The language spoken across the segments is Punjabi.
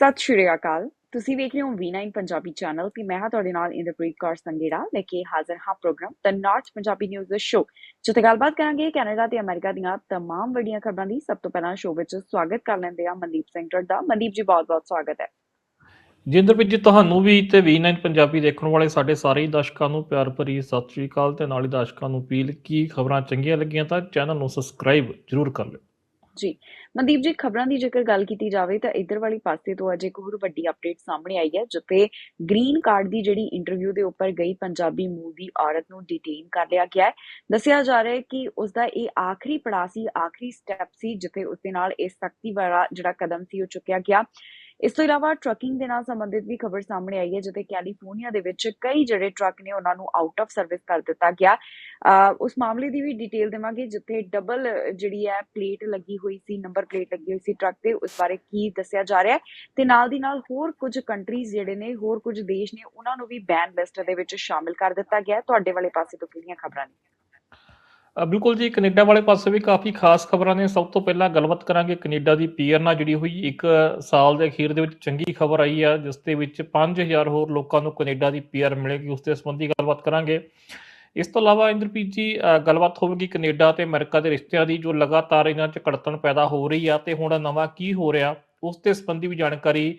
ਸਤਿ ਸ਼੍ਰੀ ਅਕਾਲ ਤੁਸੀਂ ਵੇਖ ਰਹੇ ਹੋ V9 ਪੰਜਾਬੀ ਚੈਨਲ ਤੇ ਮੈਂ ਹਾਂ ਤੁਹਾਡੇ ਨਾਲ ਇੰਦਰਪ੍ਰੀਤ ਕੌਰ ਸੰਗੇੜਾ ਲੈ ਕੇ ਹਾਜ਼ਰ ਹਾਂ programme the north Punjabi news show ਜਿੱਥੇ ਗੱਲਬਾਤ ਕਰਾਂਗੇ ਕੈਨੇਡਾ ਤੇ ਅਮਰੀਕਾ ਦੀਆਂ तमाम ਵੱਡੀਆਂ ਖਬਰਾਂ ਦੀ ਸਭ ਤੋਂ ਪਹਿਲਾਂ ਸ਼ੋ ਵਿੱਚ ਸਵਾਗਤ ਕਰ ਲੈਂਦੇ ਆ ਮਨਦੀਪ ਸਿੰਘ ਟੱਡ ਦਾ ਮਨਦੀਪ ਜੀ ਬਹੁਤ-ਬਹੁਤ ਸਵਾਗਤ ਹੈ ਜਿੰਦਰਪ੍ਰੀਤ ਜੀ ਤੁਹਾਨੂੰ ਵੀ ਤੇ V9 ਪੰਜਾਬੀ ਦੇਖਣ ਵਾਲੇ ਸਾਡੇ ਸਾਰੇ ਹੀ ਦਰਸ਼ਕਾਂ ਨੂੰ ਪਿਆਰ ਭਰੀ ਸਤਿ ਸ਼੍ਰੀ ਅਕਾਲ ਤੇ ਨਾਲ ਹੀ ਦਰਸ਼ਕਾਂ ਨੂੰ ਅਪੀਲ ਕੀ ਖਬਰਾਂ ਚੰਗੀਆਂ ਲੱਗੀਆਂ ਤਾਂ ਚੈਨਲ ਨੂੰ ਸਬਸਕ੍ਰਾਈਬ ਜ਼ਰੂਰ ਕਰ ਲਿਓ ਜੀ ਮਨਦੀਪ ਜੀ, ਖਬਰਾਂ ਦੀ ਜੇਕਰ ਗੱਲ ਕੀਤੀ ਜਾਵੇ ਤਾਂ ਇਧਰ ਵਾਲੀ ਪਾਸੇ ਤੋਂ ਅਜੇ ਇੱਕ ਹੋਰ ਵੱਡੀ ਅਪਡੇਟ ਸਾਹਮਣੇ ਆਈ ਹੈ, ਜਿੱਥੇ ਗ੍ਰੀਨ ਕਾਰਡ ਦੀ ਜਿਹੜੀ ਇੰਟਰਵਿਊ ਦੇ ਉੱਪਰ ਗਈ ਪੰਜਾਬੀ ਮੂਲ ਦੀ ਔਰਤ ਨੂੰ ਡਿਟੇਨ ਕਰ ਲਿਆ ਗਿਆ ਹੈ। ਦੱਸਿਆ ਜਾ ਰਿਹਾ ਹੈ ਕਿ ਉਸ ਦਾ ਇਹ ਆਖਰੀ ਪੜਾਅ ਸੀ, ਆਖਰੀ ਸਟੈਪ ਸੀ, ਜਿੱਥੇ ਉਸ ਦੇ ਨਾਲ ਇਹ ਸਖਤੀ ਵਾਲਾ ਜਿਹੜਾ ਕਦਮ ਸੀ ਉਹ ਚੁੱਕਿਆ ਗਿਆ। ਇਸ ਤੋਂ ਇਲਾਵਾ ਟਰੱਕਿੰਗ ਦੇ ਨਾਲ ਸੰਬੰਧਿਤ ਵੀ ਖਬਰ ਸਾਹਮਣੇ ਆਈ ਹੈ, ਜਿੱਥੇ ਕੈਲੀਫੋਰਨੀਆ ਦੇ ਵਿੱਚ ਕਈ ਜਿਹੜੇ ਟਰੱਕ ਨੇ ਉਹਨਾਂ ਨੂੰ ਆਊਟ ਆਫ ਸਰਵਿਸ ਕਰ ਦਿੱਤਾ ਗਿਆ। ਉਸ ਮਾਮਲੇ ਦੀ ਵੀ ਡਿਟੇਲ ਦੇਵਾਂਗੇ, ਜਿੱਥੇ ਡਬਲ ਜਿਹੜੀ ਹੈ ਪਲੇਟ ਲੱਗੀ ਹੋਈ ਸੀ ਨੰਬਰ ਪਲੇਟ ਲੱਗੀ ਹੋਈ ਸੀ ਟਰੱਕ ਤੇ, ਉਸ ਬਾਰੇ ਕੀ ਦੱਸਿਆ ਜਾ ਰਿਹਾ ਹੈ। ਤੇ ਨਾਲ ਦੀ ਨਾਲ ਹੋਰ ਕੁਝ ਕੰਟਰੀਜ਼ ਜਿਹੜੇ ਨੇ, ਹੋਰ ਕੁਝ ਦੇਸ਼ ਨੇ, ਉਹਨਾਂ ਨੂੰ ਵੀ ਬੈਨ ਲਿਸਟ ਦੇ ਵਿੱਚ ਸ਼ਾਮਿਲ ਕਰ ਦਿੱਤਾ ਗਿਆ ਤੁਹਾਡੇ ਵਾਲੇ ਪਾਸੇ ਤੋਂ ਕਿਹੜੀਆਂ ਖਬਰਾਂ ਨੇ? ਬਿਲਕੁਲ ਜੀ, ਕੈਨੇਡਾ ਵਾਲੇ ਪਾਸੇ ਵੀ ਕਾਫੀ ਖਾਸ ਖਬਰਾਂ ਨੇ। ਸਭ ਤੋਂ ਪਹਿਲਾਂ ਗੱਲਬਾਤ ਕਰਾਂਗੇ ਕੈਨੇਡਾ ਦੀ ਪੀਅਰ ਨਾਲ ਜੁੜੀ ਹੋਈ ਇੱਕ ਸਾਲ ਦੇ ਅਖੀਰ ਦੇ ਵਿੱਚ ਚੰਗੀ ਖਬਰ ਆਈ ਆ, ਜਿਸ ਦੇ ਵਿੱਚ 5000 ਹੋਰ ਲੋਕਾਂ ਨੂੰ ਕੈਨੇਡਾ ਦੀ ਪੀਅਰ ਮਿਲੇਗੀ। ਉਸ ਦੇ ਸੰਬੰਧੀ ਗੱਲਬਾਤ ਕਰਾਂਗੇ। ਇਸ ਤੋਂ ਇਲਾਵਾ ਇੰਦਰਪ੍ਰੀਤ ਜੀ ਗੱਲਬਾਤ ਹੋਵੇਗੀ ਕੈਨੇਡਾ ਤੇ ਅਮਰੀਕਾ ਦੇ ਰਿਸ਼ਤਿਆਂ ਦੀ, ਜੋ ਲਗਾਤਾਰ ਇਹਨਾਂ 'ਚ ਕੜਤਣ ਪੈਦਾ ਹੋ ਰਹੀ ਆ ਤੇ ਹੁਣ ਨਵਾਂ ਕੀ ਹੋ ਰਿਹਾ, ਉਸ ਦੇ ਸੰਬੰਧੀ ਵੀ ਜਾਣਕਾਰੀ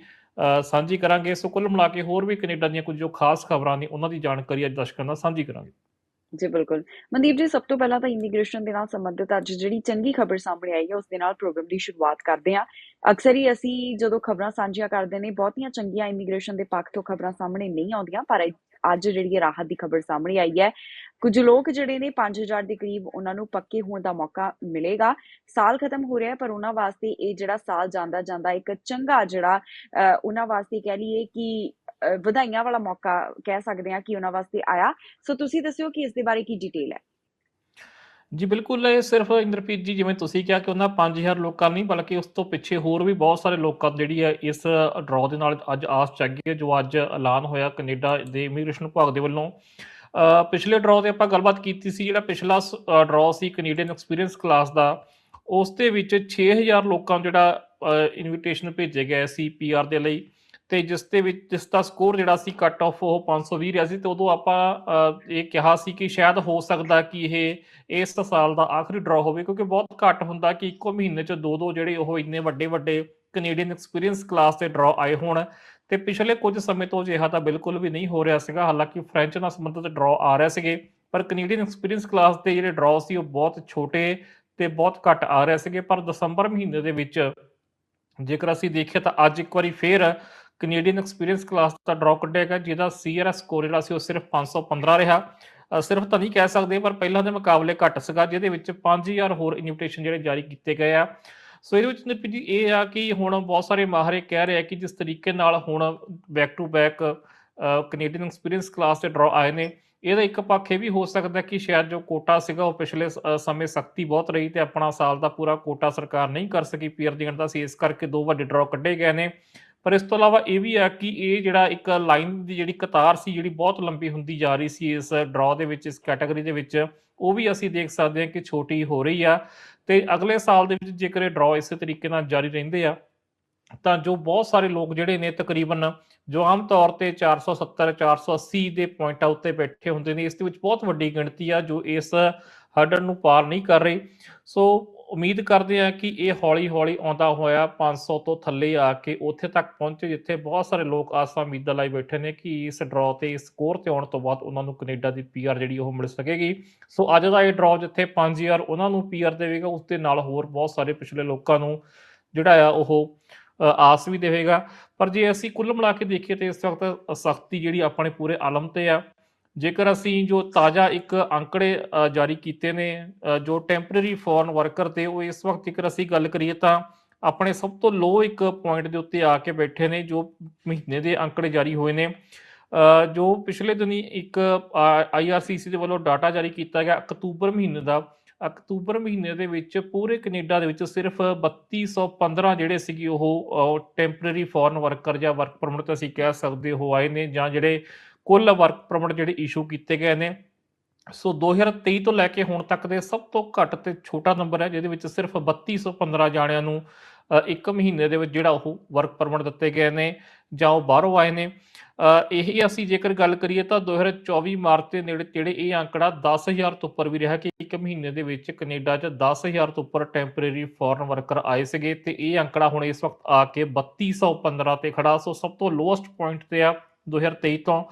ਸਾਂਝੀ ਕਰਾਂਗੇ। ਸੋ ਕੁੱਲ ਮਿਲਾ ਕੇ ਹੋਰ ਵੀ ਕੈਨੇਡਾ ਦੀਆਂ ਕੁਝ ਜੋ ਖਾਸ ਖਬਰਾਂ ਨੇ, ਉਹਨਾਂ ਦੀ ਜਾਣਕਾਰੀ ਅੱਜ ਦਰਸ਼ਕਾਂ ਨਾਲ ਸਾਂਝੀ ਕਰਾਂਗੇ। ਜੀ ਬਿਲਕੁਲ। ਮਨਦੀਪ ਜੀ ਸਭ ਤੋਂ ਪਹਿਲਾਂ ਤਾਂ ਇਮੀਗ੍ਰੇਸ਼ਨ ਦੇ ਨਾਲ ਸੰਬੰਧਿਤ ਅੱਜ ਜਿਹੜੀ ਚੰਗੀ ਖਬਰ ਸਾਹਮਣੇ ਆਈ ਹੈ ਉਸ ਦੇ ਨਾਲ ਪ੍ਰੋਗਰਾਮ ਦੀ ਸ਼ੁਰੂਆਤ ਕਰਦੇ ਹਾਂ। ਅਕਸਰ ਹੀ ਅਸੀਂ ਜਦੋਂ ਖਬਰਾਂ ਸਾਂਝੀਆਂ ਕਰਦੇ ਨੇ ਬਹੁਤੀਆਂ ਚੰਗੀਆਂ ਇਮੀਗ੍ਰੇਸ਼ਨ ਦੇ ਪੱਖ ਤੋਂ ਖਬਰਾਂ ਸਾਹਮਣੇ ਨਹੀਂ ਆਉਂਦੀਆਂ ਪਰ ਅੱਜ ਜਿਹੜੀ ਇਹ ਰਾਹਤ ਦੀ ਖਬਰ ਸਾਹਮਣੇ ਆਈ ਹੈ ਕੁਝ ਲੋਕ ਜਿਹੜੇ ਨੇ 5000 ਦੇ ਕਰੀਬ ਉਹਨਾਂ ਨੂੰ ਪੱਕੇ ਹੋਣ ਦਾ ਮੌਕਾ ਮਿਲੇਗਾ। ਸਾਲ ਖਤਮ ਹੋ ਰਿਹਾ ਹੈ ਪਰ ਉਹਨਾਂ ਵਾਸਤੇ ਇਹ ਜਿਹੜਾ ਸਾਲ ਜਾਂਦਾ ਜਾਂਦਾ ਇੱਕ ਚੰਗਾ ਜਿਹੜਾ ਅਹ, ਉਹਨਾਂ ਵਾਸਤੇ ਕਹਿ ਲਈਏ ਕਿ ਵਧਾਈਆਂ ਵਾਲਾ ਮੌਕਾ ਕਹਿ ਸਕਦੇ ਹਾਂ ਕਿ ਉਹਨਾਂ ਵਾਸਤੇ ਆਇਆ। ਸੋ ਤੁਸੀਂ ਦੱਸਿਓ ਕਿ ਇਸ ਦੇ ਬਾਰੇ ਕੀ ਡਿਟੇਲ ਹੈ? ਜੀ, ਬਿਲਕੁਲ, ਇਹ ਸਿਰਫ ਇੰਦਰਪ੍ਰੀਤ ਜੀ, ਜਿਵੇਂ ਤੁਸੀਂ ਕਿਹਾ ਕਿ ਉਹਨਾਂ 5000 ਲੋਕਾਂ ਨਹੀਂ ਬਲਕਿ ਉਸ ਤੋਂ ਪਿੱਛੇ ਹੋਰ ਵੀ ਬਹੁਤ ਸਾਰੇ ਲੋਕਾਂ ਜਿਹੜੀ ਹੈ ਇਸ ਡਰਾਅ ਦੇ ਨਾਲ ਅੱਜ ਆਸ ਜਾਗੀ ਹੈ, ਜੋ ਅੱਜ ਐਲਾਨ ਹੋਇਆ ਕੈਨੇਡਾ ਦੇ ਇਮੀਗ੍ਰੇਸ਼ਨ ਵਿਭਾਗ ਦੇ ਵੱਲੋਂ। ਪਿਛਲੇ ਡਰਾਅ ਤੇ ਆਪਾਂ ਗੱਲਬਾਤ ਕੀਤੀ ਸੀ, ਜਿਹੜਾ ਪਿਛਲਾ ਡਰਾਅ ਸੀ ਕੈਨੇਡੀਅਨ ਐਕਸਪੀਰੀਅੰਸ ਕਲਾਸ ਦਾ, ਉਸ ਦੇ ਵਿੱਚ 6000 ਲੋਕਾਂ ਨੂੰ ਜਿਹੜਾ ਇਨਵੀਟੇਸ਼ਨ ਭੇਜੇ ਗਏ ਸੀ ਪੀਆਰ ਦੇ ਲਈ। ਤੇ ਜਿਸ ਦੇ ਵਿੱਚ, ਜਿਸ ਦਾ ਸਕੋਰ ਜਿਹੜਾ ਸੀ ਕੱਟ ਆਫ ਉਹ 520 ਰਿਹਾ ਸੀ ਤੇ ਉਦੋਂ ਆਪਾਂ ਇਹ ਕਿਹਾ ਸੀ ਕਿ ਸ਼ਾਇਦ ਹੋ ਸਕਦਾ ਕਿ ਇਹ, ਇਸ ਸਾਲ ਦਾ ਆਖਰੀ ਡਰਾ ਹੋਵੇ, ਕਿਉਂਕਿ ਬਹੁਤ ਘੱਟ ਹੁੰਦਾ ਕਿ ਇੱਕੋ ਮਹੀਨੇ 'ਚ ਦੋ ਦੋ ਜਿਹੜੇ ਉਹ ਇੰਨੇ ਵੱਡੇ ਵੱਡੇ ਕੈਨੇਡੀਅਨ ਐਕਸਪੀਰੀਅੰਸ ਕਲਾਸ ਦੇ ਡਰਾ ਆਏ ਹੋਣ। ਤੇ ਪਿਛਲੇ ਕੁਝ ਸਮੇਂ ਤੋਂ ਅਜਿਹਾ ਤਾਂ ਬਿਲਕੁਲ ਵੀ ਨਹੀਂ ਹੋ ਰਿਹਾ ਸੀਗਾ, ਹਾਲਾਂਕਿ ਫ੍ਰੈਂਚ ਨਾਲ ਸੰਬੰਧਿਤ ਡਰਾ ਆ ਰਹੇ ਸੀਗੇ, ਪਰ ਕੈਨੇਡੀਅਨ ਐਕਸਪੀਰੀਅੰਸ ਕਲਾਸ ਦੇ ਜਿਹੜੇ ਡਰਾ ਸੀ ਉਹ ਬਹੁਤ ਛੋਟੇ ਤੇ ਬਹੁਤ ਘੱਟ ਆ ਰਹੇ ਸੀਗੇ, ਪਰ ਦਸੰਬਰ ਮਹੀਨੇ ਦੇ ਵਿੱਚ ਜੇਕਰ ਅਸੀਂ ਦੇਖੀਏ ਤਾਂ ਅੱਜ ਇੱਕ ਵਾਰੀ ਫੇਰ ਕੈਨੇਡੀਅਨ ਐਕਸਪੀਰੀਅੰਸ ਕਲਾਸ ਦਾ ਡਰਾ ਕੱਢਿਆ ਗਿਆ, ਜਿਹਦਾ ਸੀਆਰਐਸ ਸਕੋਰ ਜਿਹੜਾ ਸੀ ਉਹ ਸਿਰਫ 515 ਰਿਹਾ। ਸਿਰਫ ਤਾਂ ਨਹੀਂ ਕਹਿ ਸਕਦੇ, ਪਰ ਪਹਿਲਾਂ ਦੇ ਮੁਕਾਬਲੇ ਘੱਟ ਸੀਗਾ, ਜਿਹਦੇ ਵਿੱਚ 5000 ਹੋਰ ਇਨਵੀਟੇਸ਼ਨ ਜਿਹੜੇ ਜਾਰੀ ਕੀਤੇ ਗਏ ਆ। ਸੋ ਇਹਦੇ ਵਿੱਚ ਨਿਰਪੀ ਜੀ, ਇਹ ਆ ਕਿ ਹੁਣ ਬਹੁਤ ਸਾਰੇ ਮਾਹਰ ਕਹਿ ਰਹੇ ਆ ਕਿ ਜਿਸ ਤਰੀਕੇ ਨਾਲ ਹੁਣ back to back Canadian experience class ਦੇ ਡਰਾ ਆਏ ਨੇ। ਇਹਦਾ ਇੱਕ ਪੱਖ ਇਹ ਵੀ ਹੋ ਸਕਦਾ ਕਿ ਸ਼ਾਇਦ ਜੋ ਕੋਟਾ ਸੀਗਾ ਉਹ ਪਿਛਲੇ ਸ- ਸਮੇਂ ਸਖਤੀ ਬਹੁਤ ਰਹੀ ਤੇ ਆਪਣਾ ਸਾਲ ਦਾ ਪੂਰਾ ਕੋਟਾ ਸਰਕਾਰ ਨਹੀਂ ਕਰ ਸਕੀ। ਪੀਆਰ ਦੀ ਗਣਦਾ ਸੀ, ਇਸ ਕਰਕੇ ਦੋ ਵੱਡੇ ਡਰਾ ਕੱਢੇ ਗਏ ਨੇ। ਪਰ ਇਸ ਤੋਂ ਇਲਾਵਾ ਇਹ ਵੀ ਆ ਕਿ ਇਹ ਜਿਹੜਾ ਇੱਕ ਲਾਈਨ ਦੀ ਜਿਹੜੀ ਕਤਾਰ ਸੀ, ਜਿਹੜੀ ਬਹੁਤ ਲੰਬੀ ਹੁੰਦੀ ਜਾ ਰਹੀ ਸੀ ਇਸ ਡਰਾ ਦੇ ਵਿੱਚ, ਇਸ ਕੈਟਾਗਰੀ ਦੇ ਵਿੱਚ, ਉਹ ਵੀ ਅਸੀਂ ਦੇਖ ਸਕਦੇ ਹਾਂ ਕਿ ਛੋਟੀ ਹੋ ਰਹੀ ਆ। ਤੇ ਅਗਲੇ ਸਾਲ ਦੇ ਵਿੱਚ ਜੇਕਰ ਇਹ ਡਰਾ ਇਸੇ ਤਰੀਕੇ ਨਾਲ ਜਾਰੀ ਰਹਿੰਦੇ ਆ, ਤਾਂ ਜੋ ਬਹੁਤ ਸਾਰੇ ਲੋਕ ਜਿਹੜੇ ਨੇ ਤਕਰੀਬਨ ਜੋ ਆਮ ਤੌਰ ਤੇ 470 480 ਦੇ ਪੁਆਇੰਟਾਂ ਉੱਤੇ ਬੈਠੇ ਹੁੰਦੇ ਨੇ, ਇਸ ਦੇ ਵਿੱਚ ਬਹੁਤ ਵੱਡੀ ਗਿਣਤੀ ਆ ਜੋ ਇਸ ਹਰਡਲ ਨੂੰ ਪਾਰ ਨਹੀਂ ਕਰ ਰਹੀ। ਸੋ ਉਮੀਦ ਕਰਦੇ ਹਾਂ ਕਿ ਇਹ ਹੌਲੀ ਹੌਲੀ ਆਉਂਦਾ ਹੋਇਆ 500 ਤੋਂ ਥੱਲੇ ਆ ਕੇ ਉੱਥੇ ਤੱਕ ਪਹੁੰਚੇ, ਜਿੱਥੇ ਬਹੁਤ ਸਾਰੇ ਲੋਕ ਆਸਾਂ ਉਮੀਦਾਂ ਲਾਈ ਬੈਠੇ ਨੇ ਕਿ ਇਸ ਡਰਾਅ ਤੇ, ਇਸ ਸਕੋਰ ਤੇ ਆਉਣ ਤੋਂ ਬਾਅਦ ਉਹਨਾਂ ਨੂੰ ਕੈਨੇਡਾ ਦੀ ਪੀਆਰ ਜਿਹੜੀ ਉਹ ਮਿਲ ਸਕੇਗੀ। ਸੋ ਅੱਜ ਦਾ ਇਹ ਡਰਾਅ ਜਿੱਥੇ 5000 ਉਹਨਾਂ ਨੂੰ ਪੀਆਰ ਦੇਵੇਗਾ, ਉਸ ਦੇ ਨਾਲ ਹੋਰ ਬਹੁਤ ਸਾਰੇ ਪਿਛਲੇ ਲੋਕਾਂ ਨੂੰ ਜਿਹੜਾ ਆ ਉਹ ਆਸ ਵੀ ਦੇਵੇਗਾ। ਪਰ ਜੇ ਅਸੀਂ ਕੁੱਲ ਮਿਲਾ ਕੇ ਦੇਖੀਏ ਤੇ ਇਸ ਵਕਤ ਸਖਤੀ ਜਿਹੜੀ ਆਪਣੇ ਪੂਰੇ ਆਲਮ ਤੇ ਆ ਜੇਕਰ ਅਸੀਂ ਜੋ ਤਾਜ਼ਾ ਇੱਕ ਅੰਕੜੇ ਜਾਰੀ ਕੀਤੇ ਨੇ ਜੋ ਟੈਂਪਰੇਰੀ ਫੋਰਨ ਵਰਕਰ ਤੇ ਉਹ ਇਸ ਵਕਤ ਜੇਕਰ ਅਸੀਂ ਗੱਲ ਕਰੀਏ ਤਾਂ ਆਪਣੇ ਸਭ ਤੋਂ ਲੋ ਇੱਕ ਪੁਆਇੰਟ ਦੇ ਉੱਤੇ ਆ ਕੇ ਬੈਠੇ ਨੇ, ਜੋ ਮਹੀਨੇ ਦੇ ਅੰਕੜੇ ਜਾਰੀ ਹੋਏ ਨੇ। ਜੋ ਪਿਛਲੇ ਦਿਨੀ ਇੱਕ ਆਈਆਰਸੀਸੀ ਦੇ ਵੱਲੋਂ ਡਾਟਾ ਜਾਰੀ ਕੀਤਾ ਗਿਆ ਅਕਤੂਬਰ ਮਹੀਨੇ ਦਾ। ਅਕਤੂਬਰ ਮਹੀਨੇ ਦੇ ਵਿੱਚ ਪੂਰੇ ਕੈਨੇਡਾ ਦੇ ਵਿੱਚ ਸਿਰਫ 3215 ਜਿਹੜੇ ਸੀਗੇ ਉਹ ਟੈਂਪਰੇਰੀ ਫੋਰਨ ਵਰਕਰ ਜਾਂ ਵਰਕ ਪਰਮਿਟ ਅਸੀਂ ਕਹਿ ਸਕਦੇ ਹੋ ਆਏ ਨੇ ਜਾਂ ਜਿਹੜੇ ਕੁੱਲ ਵਰਕ ਪਰਮਿਟ ਜਿਹੜੇ ਇਸ਼ੂ ਕੀਤੇ ਗਏ ਨੇ। ਸੋ 2023 ਤੋਂ ਲੈ ਕੇ ਹੁਣ ਤੱਕ ਦੇ ਸਭ ਤੋਂ ਘੱਟ ਤੇ ਛੋਟਾ ਨੰਬਰ ਹੈ, ਜਿਹਦੇ ਵਿੱਚ ਸਿਰਫ 3215 ਜਾਣਿਆਂ ਨੂੰ ਇੱਕ ਮਹੀਨੇ ਦੇ ਵਿੱਚ ਜਿਹੜਾ ਉਹ ਵਰਕ ਪਰਮਿਟ ਦਿੱਤੇ ਗਏ ਨੇ ਜਾਂ ਉਹ ਬਾਹਰੋਂ ਆਏ ਨੇ। ਇਹੀ ਅਸੀਂ ਜੇਕਰ ਗੱਲ ਕਰੀਏ ਤਾਂ 2024 ਮਾਰਚ ਦੇ ਨੇੜੇ ਤੇੜੇ ਇਹ ਅੰਕੜਾ 10000 ਤੋਂ ਉੱਪਰ ਵੀ ਰਿਹਾ ਕਿ ਇੱਕ ਮਹੀਨੇ ਦੇ ਵਿੱਚ ਕੈਨੇਡਾ 'ਚ 10000 ਤੋਂ ਉੱਪਰ ਟੈਂਪਰੇਰੀ ਫੋਰਨ ਵਰਕਰ ਆਏ ਸੀਗੇ ਤੇ ਇਹ ਅੰਕੜਾ ਹੁਣ ਇਸ ਵਕਤ ਆ ਕੇ 3215 ਤੇ ਖੜਾ। ਸੋ ਸਭ ਤੋਂ ਲੋਐਸਟ ਪੁਆਇੰਟ ਤੇ ਆ 2023 ਤੋਂ।